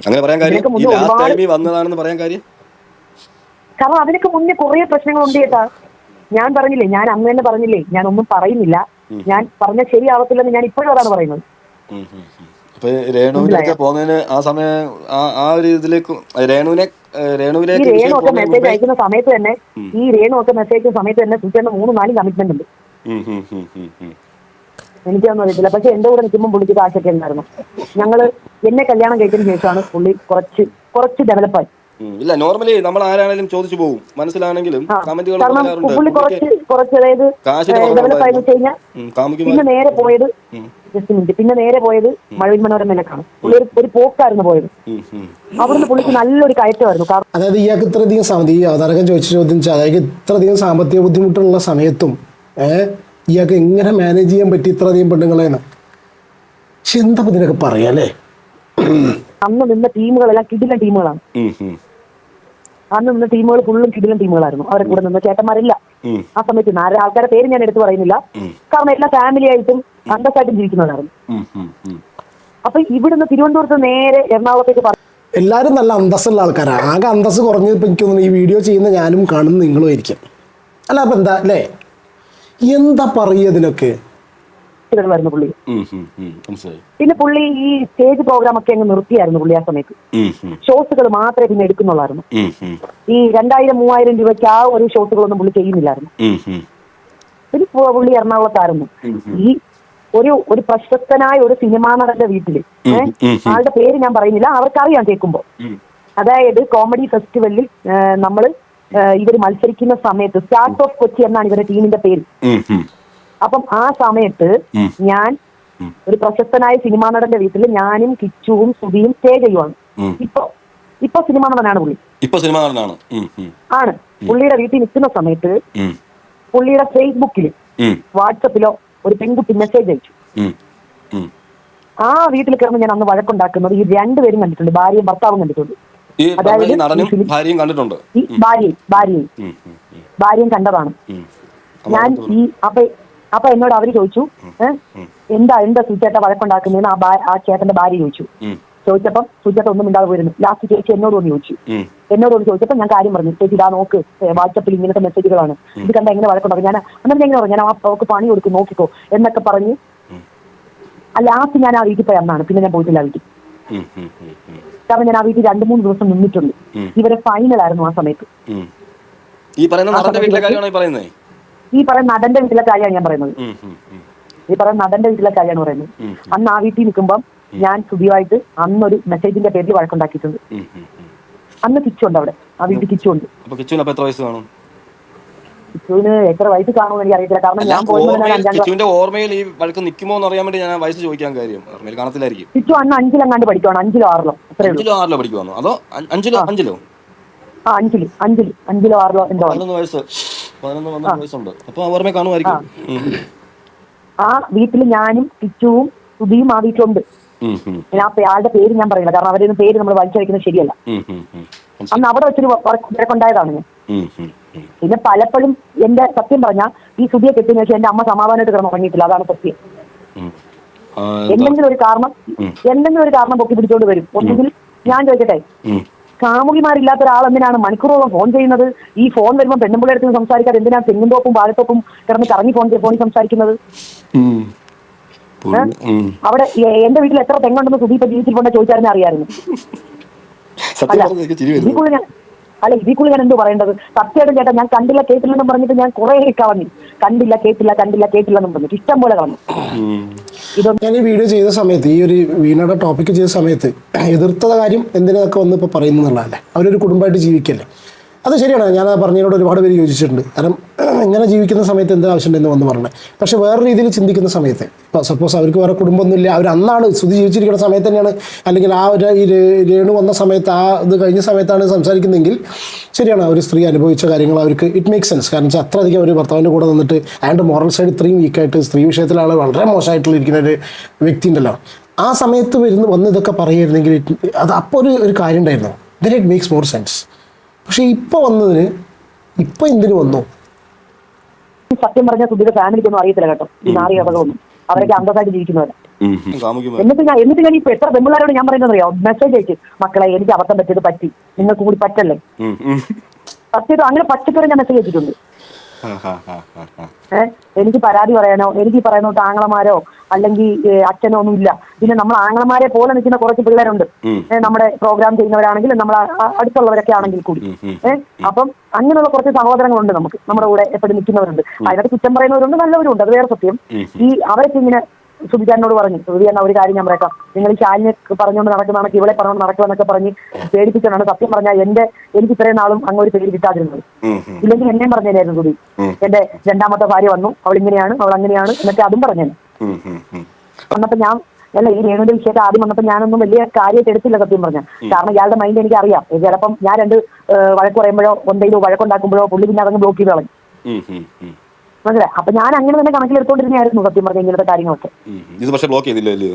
അങ്ങനെ പറയാൻ കാര്യം വന്നതാണെന്ന് പറയാൻ കാര്യം? കാരണം അതിനൊക്കെ മുന്നേ കുറെ പ്രശ്നങ്ങളുണ്ട് കേട്ടാ ഞാൻ പറഞ്ഞില്ലേ ഞാൻ അന്ന് തന്നെ പറഞ്ഞില്ലേ ഞാൻ ഒന്നും പറയുന്നില്ല. ഞാൻ പറഞ്ഞ ശരിയാവത്തില്ലെന്ന് ഞാൻ ഇപ്പോഴും അതാണ് പറയുന്നത്. രേണുവിനൊക്കെ പോകുന്നതിന് ആ സമയം ആ ആ ഒരു ഇതിലേക്ക് രേണുവിനെ ഏ, ഈ രേണു ഒക്കെ മെസ്സേജ് അയക്കുന്ന സമയത്ത് തന്നെ ഈ രേണു ഒക്കെ മെസ്സേജ് അയക്കുന്ന സമയത്ത് തന്നെ സുചേട്ടന് മൂന്ന് നാല് കമ്മിറ്റ്മെന്റ് ഉണ്ട്. എനിക്കൊന്നും അറിയത്തില്ല പക്ഷെ എന്റെ കൂടെ നിൽക്കുമ്പോൾ പുള്ളിക്ക് കാശൊക്കെ ഉണ്ടായിരുന്നു ഞങ്ങൾ എന്നെ കല്യാണം കഴിച്ചതിന് ശേഷമാണ് പുള്ളി കുറച്ച് കുറച്ച് ഡെവലപ്പായി. ഇല്ല നോർമലി നമ്മൾ ആരാണെങ്കിലും ചോദിച്ചു പോകും. മനസ്സിലാണെങ്കിലും കമന്റുകൾ പിന്നെ നേരെ പോയത് പിന്നെ നേരെ പോയത് മഴവിൽ മനോരമയിലേക്കാണ് പുള്ളി ഒരു- പോക്കായിരുന്നു പോയത്. അവിടുന്ന് പുള്ളിക്ക് നല്ലൊരു കയറ്റമായിരുന്നു. അതായത് ഇയാൾക്ക് ഇത്രയധികം സാമ്പത്തിക ഈ അവതാരകൻ ചോദിച്ച ചോദ്യം അതായത് ഇത്രയധികം സാമ്പത്തിക ബുദ്ധിമുട്ടുള്ള സമയത്തും ഏഹ് ഇയാൾക്ക് എങ്ങനെ മാനേജ് ചെയ്യാൻ പറ്റി ഇത്രയധികം പെണ്ണുങ്ങളെന്ന്? പക്ഷെ എന്താ ഇതിനൊക്കെ പറയാല്ലേ അന്ന് നിന്ന ടീമുകളെല്ലാം കിടിലൻ ടീമുകളാണ്. അന്ന് നിന്ന് ടീമുകൾ ഫുള്ളും കിടിലും ടീമുകളായിരുന്നു. അവരെ കൂടെ നിന്ന് ചേട്ടന്മാരില്ല. ആ സമയത്ത് നാല് ആൾക്കാരുടെ പേര് ഞാൻ എടുത്തു പറയുന്നില്ല. കാരണം എല്ലാ ഫാമിലി ആയിട്ടും അന്തസ്സായിട്ടും ജീവിക്കുന്നവരായിരുന്നു. അപ്പൊ ഇവിടുന്ന് തിരുവനന്തപുരത്ത് നേരെ എറണാകുളത്തേക്ക് പറഞ്ഞു എല്ലാരും നല്ല അന്തസ്സുള്ള ആൾക്കാരാണ് ആകെ അന്തസ് കുറഞ്ഞത് ഇപ്പം എനിക്ക് തോന്നുന്നു ഈ വീഡിയോ ചെയ്യുന്ന ഞാനും കാണുന്ന നിങ്ങളും ആയിരിക്കും. അല്ല അപ്പം എന്താ അല്ലേ? എന്താ പറയുക ഇതിനൊക്കെ? വരുന്നു പുള്ളി. പിന്നെ പുള്ളി ഈ സ്റ്റേജ് പ്രോഗ്രാം ഒക്കെ അങ്ങ് നിർത്തിയായിരുന്നു പുള്ളി ആ സമയത്ത്. ഷോട്ടുകൾ മാത്രമേ പിന്നെ എടുക്കുന്നുള്ളായിരുന്നു. ഈ രണ്ടായിരം മൂവായിരം രൂപയ്ക്ക് ആ ഒരു ഷോട്ടുകളൊന്നും പുള്ളി ചെയ്യുന്നില്ലായിരുന്നു. പിന്നെ പുള്ളി എറണാകുളത്തായിരുന്നു. ഈ ഒരു ഒരു പ്രശസ്തനായ ഒരു സിനിമാ നടന്റെ വീട്ടിൽ. ആളുടെ പേര് ഞാൻ പറയുന്നില്ല അവർക്കറിയാം കേൾക്കുമ്പോൾ അതായത് കോമഡി ഫെസ്റ്റിവലിൽ നമ്മൾ ഇവർ മത്സരിക്കുന്ന സമയത്ത് സ്റ്റാർട്ട് ഓഫ് കൊച്ചി എന്നാണ് ഇവരുടെ ടീമിന്റെ പേര്. അപ്പം ആ സമയത്ത് ഞാൻ ഒരു പ്രശസ്തനായ സിനിമാ നടന്റെ വീട്ടിൽ ഞാനും കിച്ചുവും സുബിയും സ്റ്റേ ചെയ്യുവാണ്. ഇപ്പൊ ഇപ്പൊ സിനിമാ നടനാണ് പുള്ളി. ഇപ്പൊ സിനിമാ നടനാണ്. ആണ്. പുള്ളിയുടെ വീട്ടിൽ നിൽക്കുന്ന സമയത്ത്. പുള്ളിയുടെ ഫേസ്ബുക്കിൽ. വാട്സപ്പിലോ ഒരു പെൺകുട്ടി മെസ്സേജ് അയച്ചു. ആ വീട്ടിൽ കിടന്ന് ഞാൻ അന്ന് വഴക്കുണ്ടാക്കുന്നത് ഈ രണ്ടുപേരും കണ്ടിട്ടുണ്ട്. ഭാര്യയും ഭർത്താവും കണ്ടിട്ടുണ്ട്. അതായത് ഭാര്യയും കണ്ടിട്ടുണ്ട്. ഭാര്യയും ഭാര്യയും. ഭാര്യയും കണ്ടതാണ്. ഞാൻ ഈ അപ്പൊ അപ്പൊ എന്നോട് അവർ ചോദിച്ചു ഏഹ് എന്താ എന്താ സുജേട്ട വഴക്കുണ്ടാക്കുന്നതെന്ന് ആ ആ ചേട്ടന്റെ ഭാര്യ ചോദിച്ചു. ചോദിച്ചപ്പം സുജേട്ട ഒന്നും മിണ്ടാതെ പോയിരുന്നു. ലാസ്റ്റ് ചേച്ചി എന്നോട് ഒന്ന് ചോദിച്ചു. എന്നോട് ഒന്ന് ചോദിച്ചപ്പോൾ ഞാൻ കാര്യം പറഞ്ഞു ചേച്ചി ഇതാ നോക്ക് വാട്സപ്പിൽ ഇങ്ങനത്തെ മെസ്സേജുകളാണ്. ഇത് കണ്ട എങ്ങനെ വഴക്കുണ്ടാക്കും? ഞാൻ അന്നേരം ഞാൻ പറഞ്ഞു ഞാൻ ആ അവർക്ക് പണി കൊടുക്കും നോക്കിക്കോ എന്നൊക്കെ പറഞ്ഞ് ലാസ്റ്റ് ഞാൻ ആ വീട്ടിൽ പോയി അന്നാണ്. പിന്നെ ഞാൻ പോയിട്ടില്ല വീട്ടിൽ. കാരണം ഞാൻ ആ വീട്ടിൽ രണ്ട് മൂന്ന് ദിവസം നിന്നിട്ടുണ്ട് ഇവരെ ഫൈനൽ ആയിരുന്നു ആ സമയത്ത്. ഈ പറയുന്ന നടന്ന വീട്ടിലെ കാര്യമാണോ ഈ പറയുന്നത് ഈ പറയുന്ന നടന്റെ വീട്ടിലെ കാര്യമാണ് ഞാൻ പറയുന്നത്. ഈ പറയുന്ന നടന്റെ വീട്ടിലെ കാര്യമാണ് പറയുന്നത്. അന്ന് ആ വീട്ടിൽ നിൽക്കുമ്പോൾ ഞാൻ സുധിയുമായിട്ട് അന്നൊരു മെസ്സേജിന്റെ പേരിൽ വഴക്കുണ്ടാക്കിയിട്ടുണ്ട്. അന്ന് കിച്ചുണ്ട് അവിടെ. ആ വീട്ടിൽ കിച്ചുണ്ട്. കിച്ചുവിന് എത്ര വയസ്സ് കാണുമെന്ന് എനിക്ക് അറിയത്തില്ല. കാരണം ഞാൻ കിച്ചുവിന്റെ ഓർമ്മയിൽ ഈ വഴക്ക് നിൽക്കുമോ എന്ന് അറിയാൻ വേണ്ടി ഞാൻ വയസ്സ് ചോദിക്കാൻ കാര്യം. ഓർമ്മയിൽ കാണത്തില്ലായിരിക്കും. കിച്ചു അന്ന് അഞ്ചിലെങ്ങാണ്ട് പഠിക്കുവാണ്. അഞ്ചിലോ ആറിലോ. അഞ്ചിലോ ആറിലോ പഠിക്കുവാണോ അതോ അഞ്ചിലോ അഞ്ചിലോ? ആ അഞ്ചിൽ അഞ്ചിൽ അഞ്ചിലോ ആറിലോ എന്തോ വയസ്സ്. പതിനൊന്ന് പന്ത്രണ്ട് വയസ്സുണ്ട്. അപ്പൊ ഓർമ്മ കാണുമായിരിക്കും. ആ. വീട്ടിൽ ഞാനും കിച്ചുവും സുധിയും ആ വീട്ടിലുണ്ട്. ഞാൻ ആ ആളുടെ പേര് ഞാൻ പറയുന്നത് കാരണം അവരുടെ പേര് നമ്മൾ വലിച്ചഴിക്കുന്നത് ശരിയല്ല. ഉം, ഉം, ഉം. അന്ന് അവിടെ വെച്ചൊരു തിരക്കുണ്ടായതാണ് ഞാൻ. പിന്നെ പലപ്പോഴും എന്റെ സത്യം പറഞ്ഞ ഈ സുധിയെ കെട്ടിയതിനു ശേഷം എന്റെ അമ്മ സമാധാനമായിട്ട് കിടന്ന് ഉറങ്ങിയിട്ടില്ല. അതാണ് സത്യം. എന്തെങ്കിലും ഒരു കാരണം എന്തെങ്കിലും ഒരു കാരണം പൊക്കി പിടിച്ചോണ്ട് വരും. ഒന്നുകിൽ ഞാൻ ചോദിക്കട്ടെ. കാമുകിമാരില്ലാത്ത ഒരാൾ എന്തിനാണ് മണിക്കൂറോളം ഫോൺ ചെയ്യുന്നത്? ഈ ഫോൺ വരുമ്പോൾ പെണ്ണുമ്പിള്ളെ അടുത്ത് സംസാരിക്കാതെ എന്തിനാണ് തെങ്ങുന്തോപ്പും വാഴത്തോപ്പും കിടന്ന് കറങ്ങി ഫോൺ ഫോണിൽ സംസാരിക്കുന്നത്. അവിടെ എന്റെ വീട്ടിൽ എത്ര തെങ്ങുണ്ടെന്ന് സുദീപ് ജീവിച്ചിട്ടുണ്ടെന്ന് ചോദിച്ചാലും അറിയാമായിരുന്നു. അല്ല. ഇതിൽ കൂടി ഞാൻ എന്തോ പറയേണ്ടത്? സത്യമായിട്ടും ചേട്ടാ ഞാൻ കണ്ടില്ല കേട്ടില്ലെന്നും പറഞ്ഞിട്ട് ഞാൻ കുറെ കളഞ്ഞു കണ്ടില്ല കേട്ടില്ല കണ്ടില്ല കേട്ടില്ലെന്നും പറഞ്ഞിട്ട് ഇഷ്ടം പോലെ കളഞ്ഞു ഞാൻ ഈ വീഡിയോ ചെയ്ത സമയത്ത് ഈ ഒരു വീണയുടെ ടോപ്പിക് ചെയ്ത സമയത്ത് എതിർത്ത കാര്യം എന്തിനൊക്കെ വന്ന് ഇപ്പോൾ പറയുന്നു എന്നുള്ളതല്ലേ? അവരൊരു കുടുംബമായിട്ട് ജീവിക്കല്ലേ? അത് ശരിയാണ്. ഞാൻ പറഞ്ഞതിനോട് ഒരുപാട് പേര് യോജിച്ചിട്ടുണ്ട്. കാരണം ഇങ്ങനെ ജീവിക്കുന്ന സമയത്ത് എന്ത് ആവശ്യമുണ്ടെന്ന് വന്ന് പറഞ്ഞത് പക്ഷേ വേറെ രീതിയിൽ ചിന്തിക്കുന്ന സമയത്ത് ഇപ്പോൾ സപ്പോസ് അവർക്ക് വേറെ കുടുംബമൊന്നുമില്ല അവർ അന്നാണ് സ്തുതി ജീവിച്ചിരിക്കുന്ന സമയത്ത് തന്നെയാണ് അല്ലെങ്കിൽ ആ ഒരു ഈ രേണു വന്ന സമയത്ത് ആ ഇത് കഴിഞ്ഞ സമയത്താണ് സംസാരിക്കുന്നതെങ്കിൽ ശരിയാണ് ഒരു സ്ത്രീ അനുഭവിച്ച കാര്യങ്ങൾ അവർക്ക് ഇറ്റ് മേക്ക് സെൻസ് കാരണം വെച്ചാൽ അത്രയധികം ഒരു ഭർത്താവിന്റെ കൂടെ നിന്നിട്ട് ആൻഡ് മോറൽ സൈഡ് ഇത്രയും വീക്കായിട്ട് സ്ത്രീ വിഷയത്തിലാണ് വളരെ മോശമായിട്ടുള്ള ഇരിക്കുന്ന ഒരു വ്യക്തി ഉണ്ടല്ലോ. ആ സമയത്ത് വരുന്ന വന്ന് ഇതൊക്കെ പറയുമായിരുന്നെങ്കിൽ അത് അപ്പോൾ ഒരു ഒരു കാര്യം ഉണ്ടായിരുന്നു. Then it makes more sense പക്ഷേ ഇപ്പോൾ വന്നതിന് ഇപ്പോൾ എന്തിനു വന്നു? സത്യം പറഞ്ഞ ഫാമിലിക്ക് ഒന്നും അറിയത്തില്ല കേട്ടോ. ഈ നാറി അപകടമൊന്നും അവരൊക്കെ അന്തസ്സായിട്ട് ജീവിക്കുന്നവരാ. എന്നിട്ട് ഞാൻ എന്നിട്ട് ഞാൻ ഇപ്പൊ എത്ര പെമ്പിള്ളാരോട് ഞാൻ പറയുന്നത് അറിയാം? മെസ്സേജ് അയച്ചു മക്കളെ എനിക്ക് അബദ്ധം പറ്റിയത് പറ്റി. നിങ്ങൾക്ക് കൂടി പറ്റല്ലേ? സത്യം അങ്ങനെ പച്ചക്കറി ഞാൻ മെസ്സേജ് അയച്ചിട്ടുണ്ട്. ഏഹ് എനിക്ക് പരാതി പറയാനോ? എനിക്ക് പറയാനോ പറയുന്ന ആങ്ങളമാരോ? അല്ലെങ്കിൽ അച്ഛനോ ഒന്നും ഇല്ല പിന്നെ നമ്മൾ ആങ്ങളമാരെ പോലെ നിൽക്കുന്ന കുറച്ച് പിള്ളേരുണ്ട്. നമ്മുടെ പ്രോഗ്രാം ചെയ്യുന്നവരാണെങ്കിൽ നമ്മൾ അടുത്തുള്ളവരൊക്കെ ആണെങ്കിൽ കൂടി. ഏഹ് അപ്പം അങ്ങനെയുള്ള കുറച്ച് സഹോദരങ്ങളുണ്ട് നമുക്ക്. നമ്മുടെ കൂടെ എപ്പോഴും നിൽക്കുന്നവരുണ്ട്. അതിനകത്ത് കുറ്റം പറയുന്നവരുണ്ട് നല്ലവരുണ്ട് അത് വേറെ സത്യം. ഈ അവരൊക്കെ ഇങ്ങനെ സുബിചാരനോട് പറഞ്ഞു. സുബി എന്ന ഒരു കാര്യം ഞാൻ പറയാം നിങ്ങൾ ഈ ശാലിനെ പറഞ്ഞുകൊണ്ട് നടക്കുന്നതാണ് ഇവളെ പറഞ്ഞുകൊണ്ട് നടക്കുമെന്നൊക്കെ പറഞ്ഞ് പേടിപ്പിച്ചാണ് സത്യം പറഞ്ഞാൽ എന്റെ എനിക്ക് ഇത്രയും നാളും അങ്ങ് ഒരു പേര് കിട്ടാതിരുന്നത്. ഇല്ലെങ്കിൽ എന്നെയും പറഞ്ഞായിരുന്നു കൂടി എന്റെ രണ്ടാമത്തെ ഭാര്യ വന്നു. അവൾ ഇങ്ങനെയാണ് അവൾ അങ്ങനെയാണ് എന്നൊക്കെ അതും പറഞ്ഞു ഉം, ഉം, ഉം. വന്നപ്പോ ഞാൻ അല്ല ഈ രേണുവിന്റെ വിഷയത്തെ ആദ്യം വന്നപ്പോ ഞാനൊന്നും വലിയ കാര്യമായിട്ട് എടുത്തില്ല സത്യം പറഞ്ഞ കാരണം ഇയാളുടെ മൈൻഡ് എനിക്ക് അറിയാം ചിലപ്പം ഞാൻ രണ്ട് വഴക്ക് പറയുമ്പോഴോ എന്തെങ്കിലും വഴക്കുണ്ടാക്കുമ്പോഴോ പുള്ളി പിന്നെ അതങ്ങ് ബ്ലോക്ക് ചെയ്ത് കളഞ്ഞു. മനസ്സിലായി? അപ്പൊ ഞാൻ അങ്ങനെ തന്നെ കണക്കിലെടുത്തോണ്ടിരുന്നായിരുന്നു സത്യം പറഞ്ഞ ഇങ്ങനത്തെ കാര്യങ്ങളൊക്കെ. ഇത് പക്ഷെ ബ്ലോക്ക് ചെയ്തില്ലല്ലോ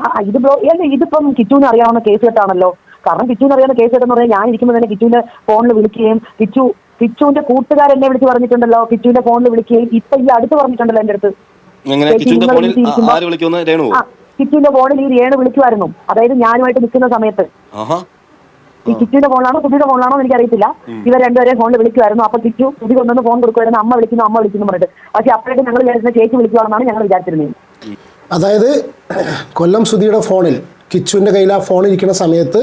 ആ, ഇത് ബ്ലോ അല്ല ഇതിപ്പം കിച്ചുവിന് അറിയാവുന്ന കേസ് കെട്ടാണല്ലോ. കാരണം കിച്ചുവിന് അറിയാവുന്ന കേസ് കെട്ടെന്ന് പറഞ്ഞാൽ ഞാൻ ഇരിക്കുമ്പോൾ തന്നെ കിറ്റുവിന്റെ ഫോണിൽ വിളിക്കുകയും കിച്ചു കിച്ചുവിന്റെ കൂട്ടുകാരെന്നെ വിളിച്ച് പറഞ്ഞിട്ടുണ്ടല്ലോ. കിച്ചുവിന്റെ ഫോണിൽ വിളിക്കുകയും ഇപ്പൊ ഈ അടുത്ത് പറഞ്ഞിട്ടുണ്ടല്ലോ എന്റെ അടുത്ത്. കിച്ചുവിന്റെ ഫോണിൽ ഈ രേണു വിളിക്കുമായിരുന്നു അതായത് ഞാനുമായിട്ട് നിൽക്കുന്ന സമയത്ത്. ഈ കിറ്റിയുടെ ഫോണിലാണോ കുട്ടിയുടെ ഫോണിലാണോ എന്ന് എനിക്കറിയത്തില്ല. ഇവർ രണ്ടുപേരെ ഫോണിൽ വിളിക്കുമായിരുന്നു അപ്പൊ കിറ്റു കുട്ടി കൊണ്ടുവന്ന് ഫോൺ കൊടുക്കുമായിരുന്നു അമ്മ വിളിക്കുന്നു അമ്മ വിളിക്കുന്നു പറഞ്ഞിട്ട്. പക്ഷെ അപ്പോഴേക്കും ഞങ്ങൾ വിചാരിക്കുന്ന ചേച്ചി വിളിക്കുവാണെന്നാണ് ഞങ്ങൾ വിചാരിച്ചിരുന്നത്. അതായത് കൊല്ലം സുധിയുടെ ഫോണിൽ കിച്ചുവിന്റെ കയ്യിൽ ആ ഫോൺ ഇരിക്കുന്ന സമയത്ത്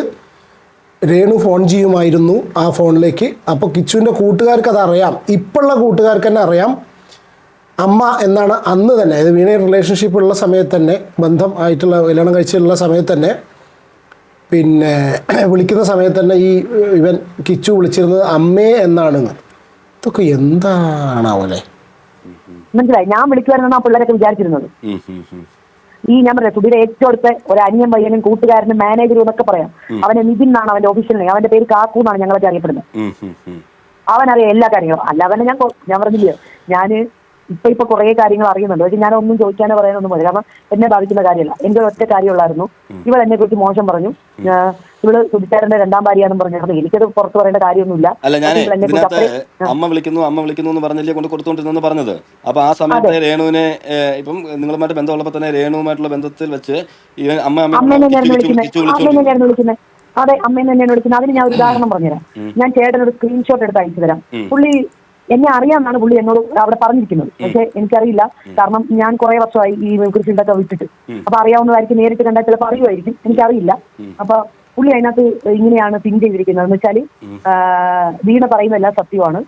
രേണു ഫോൺ ചെയ്യുമായിരുന്നു ആ ഫോണിലേക്ക്. അപ്പോൾ കിച്ചുവിന്റെ കൂട്ടുകാർക്ക് അത് അറിയാം ഇപ്പോഴുള്ള കൂട്ടുകാർക്ക് തന്നെ അറിയാം. അമ്മ എന്നാണ് അന്ന് തന്നെ അതായത് വീണ റിലേഷൻഷിപ്പുള്ള സമയത്ത് തന്നെ ബന്ധം ആയിട്ടുള്ള കല്യാണം കഴിച്ചിട്ടുള്ള സമയത്ത് തന്നെ പിന്നെ വിളിക്കുന്ന സമയത്ത് തന്നെ ഈ ഇവൻ കിച്ചു വിളിച്ചിരുന്നത് അമ്മേ എന്നാണ്. ഇതൊക്കെ എന്താണാവല്ലേ മനസ്സിലായി? ഞാൻ വിളിക്കുമായിരുന്നു ആ പിള്ളേരൊക്കെ വിചാരിച്ചിരുന്നത്. ഈ ഞാൻ പറയാം സുധിയുടെ ഏറ്റവും അടുത്ത ഒരു അനിയൻ പയ്യനും കൂട്ടുകാരനും മാനേജറും എന്നൊക്കെ പറയാം. അവന്റെ നിതിൻ എന്നാണ് അവന്റെ ഒഫീഷ്യൽ നെയിം അവന്റെ പേര് കാക്കു എന്നാണ് ഞങ്ങളൊക്കെ അറിയപ്പെടുന്നത്. അവനറിയാം എല്ലാ കാര്യങ്ങളും. അല്ലാതെ ഞാൻ ഞാൻ പറഞ്ഞില്ലയോ ഞാൻ ഇപ്പൊ ഇപ്പൊ കുറെ കാര്യങ്ങൾ അറിയുന്നുണ്ട്. പക്ഷെ ഞാൻ ഒന്നും ചോദിക്കാനോ പറയാനൊന്നും പോലും കാരണം എന്നെ ബാധിക്കുന്ന കാര്യമല്ല. എന്റെ ഒറ്റ കാര്യമുള്ളായിരുന്നു. ഇവൾ എന്നെ കുറിച്ച് മോശം പറഞ്ഞു. ഇവൾ സുധിച്ചാരന്റെ രണ്ടാം ഭാര്യയാണെന്ന് പറഞ്ഞിരുന്നു. എനിക്കത് പുറത്ത് പറയേണ്ട കാര്യമൊന്നുമില്ല. അല്ല ഞാൻ ഇതിനകത്ത് അമ്മ വിളിക്കുന്നു അമ്മ വിളിക്കുന്നു എന്ന് പറഞ്ഞല്ലേ കൊണ്ട് കൊടുത്തോണ്ടിരുന്നെന്ന് പറഞ്ഞത്. അപ്പൊ ആ സമയത്ത് രേണുവിനെ ഇപ്പം നിങ്ങളുമായിട്ട് ബന്ധമുള്ളപ്പോ തന്നെ രേണുവുമായിട്ടുള്ള ബന്ധത്തിൽ വെച്ച് അമ്മ അമ്മേനെ വിളിക്കുന്നത്. അതെ അമ്മേനെ തന്നെയാണ് വിളിക്കുന്നത്. അതിന് ഞാൻ ഒരു ഉദാഹരണം പറഞ്ഞുതരാം. ഞാൻ ചേട്ടനൊരു സ്ക്രീൻഷോട്ട് എടുത്ത് അയച്ചു തരാം പുള്ളി എന്നെ അറിയാമെന്നാണ് പുള്ളി എന്നോട് അവിടെ പറഞ്ഞിരിക്കുന്നത്. പക്ഷെ എനിക്കറിയില്ല. കാരണം ഞാൻ കുറെ വർഷമായി ഈ കൃഷിയിലൊക്കെ വിട്ടിട്ട്. അപ്പൊ അറിയാവുന്നതായിരിക്കും നേരിട്ട് കണ്ടാൽ ചിലപ്പോൾ അറിയുമായിരിക്കും. എനിക്കറിയില്ല. അപ്പൊ പുള്ളി അതിനകത്ത് ഇങ്ങനെയാണ് തിങ്ക് ചെയ്തിരിക്കുന്നത് എന്ന് വെച്ചാൽ വീണ പറയുന്ന എല്ലാം സത്യമാണ്.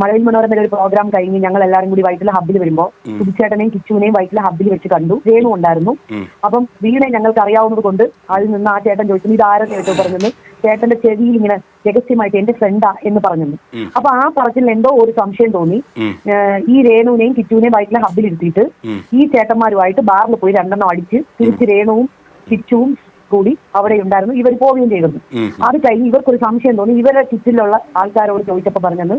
മഴവിൽ മനോരമയിലെ ഒരു പ്രോഗ്രാം കഴിഞ്ഞ് ഞങ്ങൾ എല്ലാവരും കൂടി വൈറ്റിലെ ഹബ്ബിൽ വരുമ്പോൾ സുധിച്ചേട്ടനെയും കിച്ചുവിനെയും വൈറ്റിലെ ഹബ്ബിൽ വെച്ച് കണ്ടു. രേണു ഉണ്ടായിരുന്നു. അപ്പം വീണെ ഞങ്ങൾക്ക് അറിയാവുന്നത് കൊണ്ട് അതിൽ നിന്ന് ആ ചേട്ടൻ ചോദിച്ചു ഇത് ആരെന്ന് കേട്ടോ പറഞ്ഞത് ചേട്ടന്റെ ചെവിയിൽ ഇങ്ങനെ രഹസ്യമായിട്ട് എന്റെ ഫ്രണ്ടാ എന്ന് പറഞ്ഞു ഉം. അപ്പൊ ആ പറച്ചിൽ എന്തോ ഒരു സംശയം തോന്നി. ഈ രേണുവിനെയും കിച്ചുവിനെയും വൈറ്റിലെ ഹബിലിരുത്തിയിട്ട്. ഈ ചേട്ടന്മാരുമായിട്ട് ബാറിൽ പോയി രണ്ടെണ്ണം അടിച്ച് തിരിച്ച് രേണുവും കിച്ചുവും കൂടി അവിടെ ഉണ്ടായിരുന്നു. ഇവർ പോവുകയും ചെയ്തിരുന്നു. അത് കഴിഞ്ഞ് ഇവർക്കൊരു സംശയം തോന്നി. ഇവരെ ചുറ്റിലുള്ള ആൾക്കാരോട് ചോദിച്ചപ്പോൾ പറഞ്ഞത്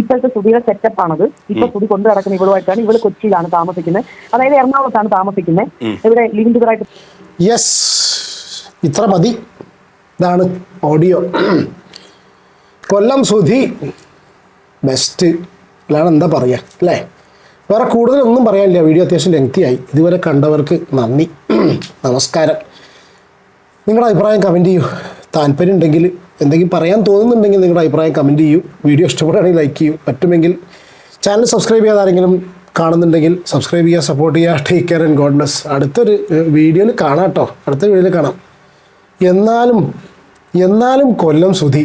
ഇപ്പോഴത്തെ സുധിയുടെ സെറ്റപ്പ് ആണത്. ഇപ്പൊ സുധി കൊണ്ടു നടക്കുന്ന ഇവളുമായിട്ടാണ് ഇവൾ കൊച്ചിയിലാണ് താമസിക്കുന്നത്. അതായത് എറണാകുളത്താണ് താമസിക്കുന്നത്. ഇവിടെ ലിവിംഗ് ടുഗറായിട്ട് യെസ് ഇത്ര മതി. ഇതാണ് ഓഡിയോ കൊല്ലം സുധി ബെസ്റ്റ് അല്ലാതെ എന്താ പറയുക അല്ലേ? വേറെ കൂടുതലൊന്നും പറയാനില്ല വീഡിയോ അത്യാവശ്യം ലെങ്തി ആയി. ഇതുവരെ കണ്ടവർക്ക് നന്ദി. നമസ്കാരം. നിങ്ങളുടെ അഭിപ്രായം കമന്റ് ചെയ്യൂ. താല്പര്യം ഉണ്ടെങ്കിൽ എന്തെങ്കിലും പറയാൻ തോന്നുന്നുണ്ടെങ്കിൽ നിങ്ങളുടെ അഭിപ്രായം കമന്റ് ചെയ്യൂ. വീഡിയോ ഇഷ്ടപ്പെടുകയാണെങ്കിൽ ലൈക്ക് ചെയ്യൂ. പറ്റുമെങ്കിൽ ചാനൽ സബ്സ്ക്രൈബ് ചെയ്യാതെ ആരെങ്കിലും കാണുന്നുണ്ടെങ്കിൽ സബ്സ്ക്രൈബ് ചെയ്യുക സപ്പോർട്ട് ചെയ്യുക. ടേക്ക് കെയർ ആൻഡ് ഗോഡ്നസ് അടുത്തൊരു വീഡിയോയിൽ കാണാം കേട്ടോ. അടുത്ത വീഡിയോയിൽ കാണാം. എന്നാലും എന്നാലും കൊല്ലം സുധി.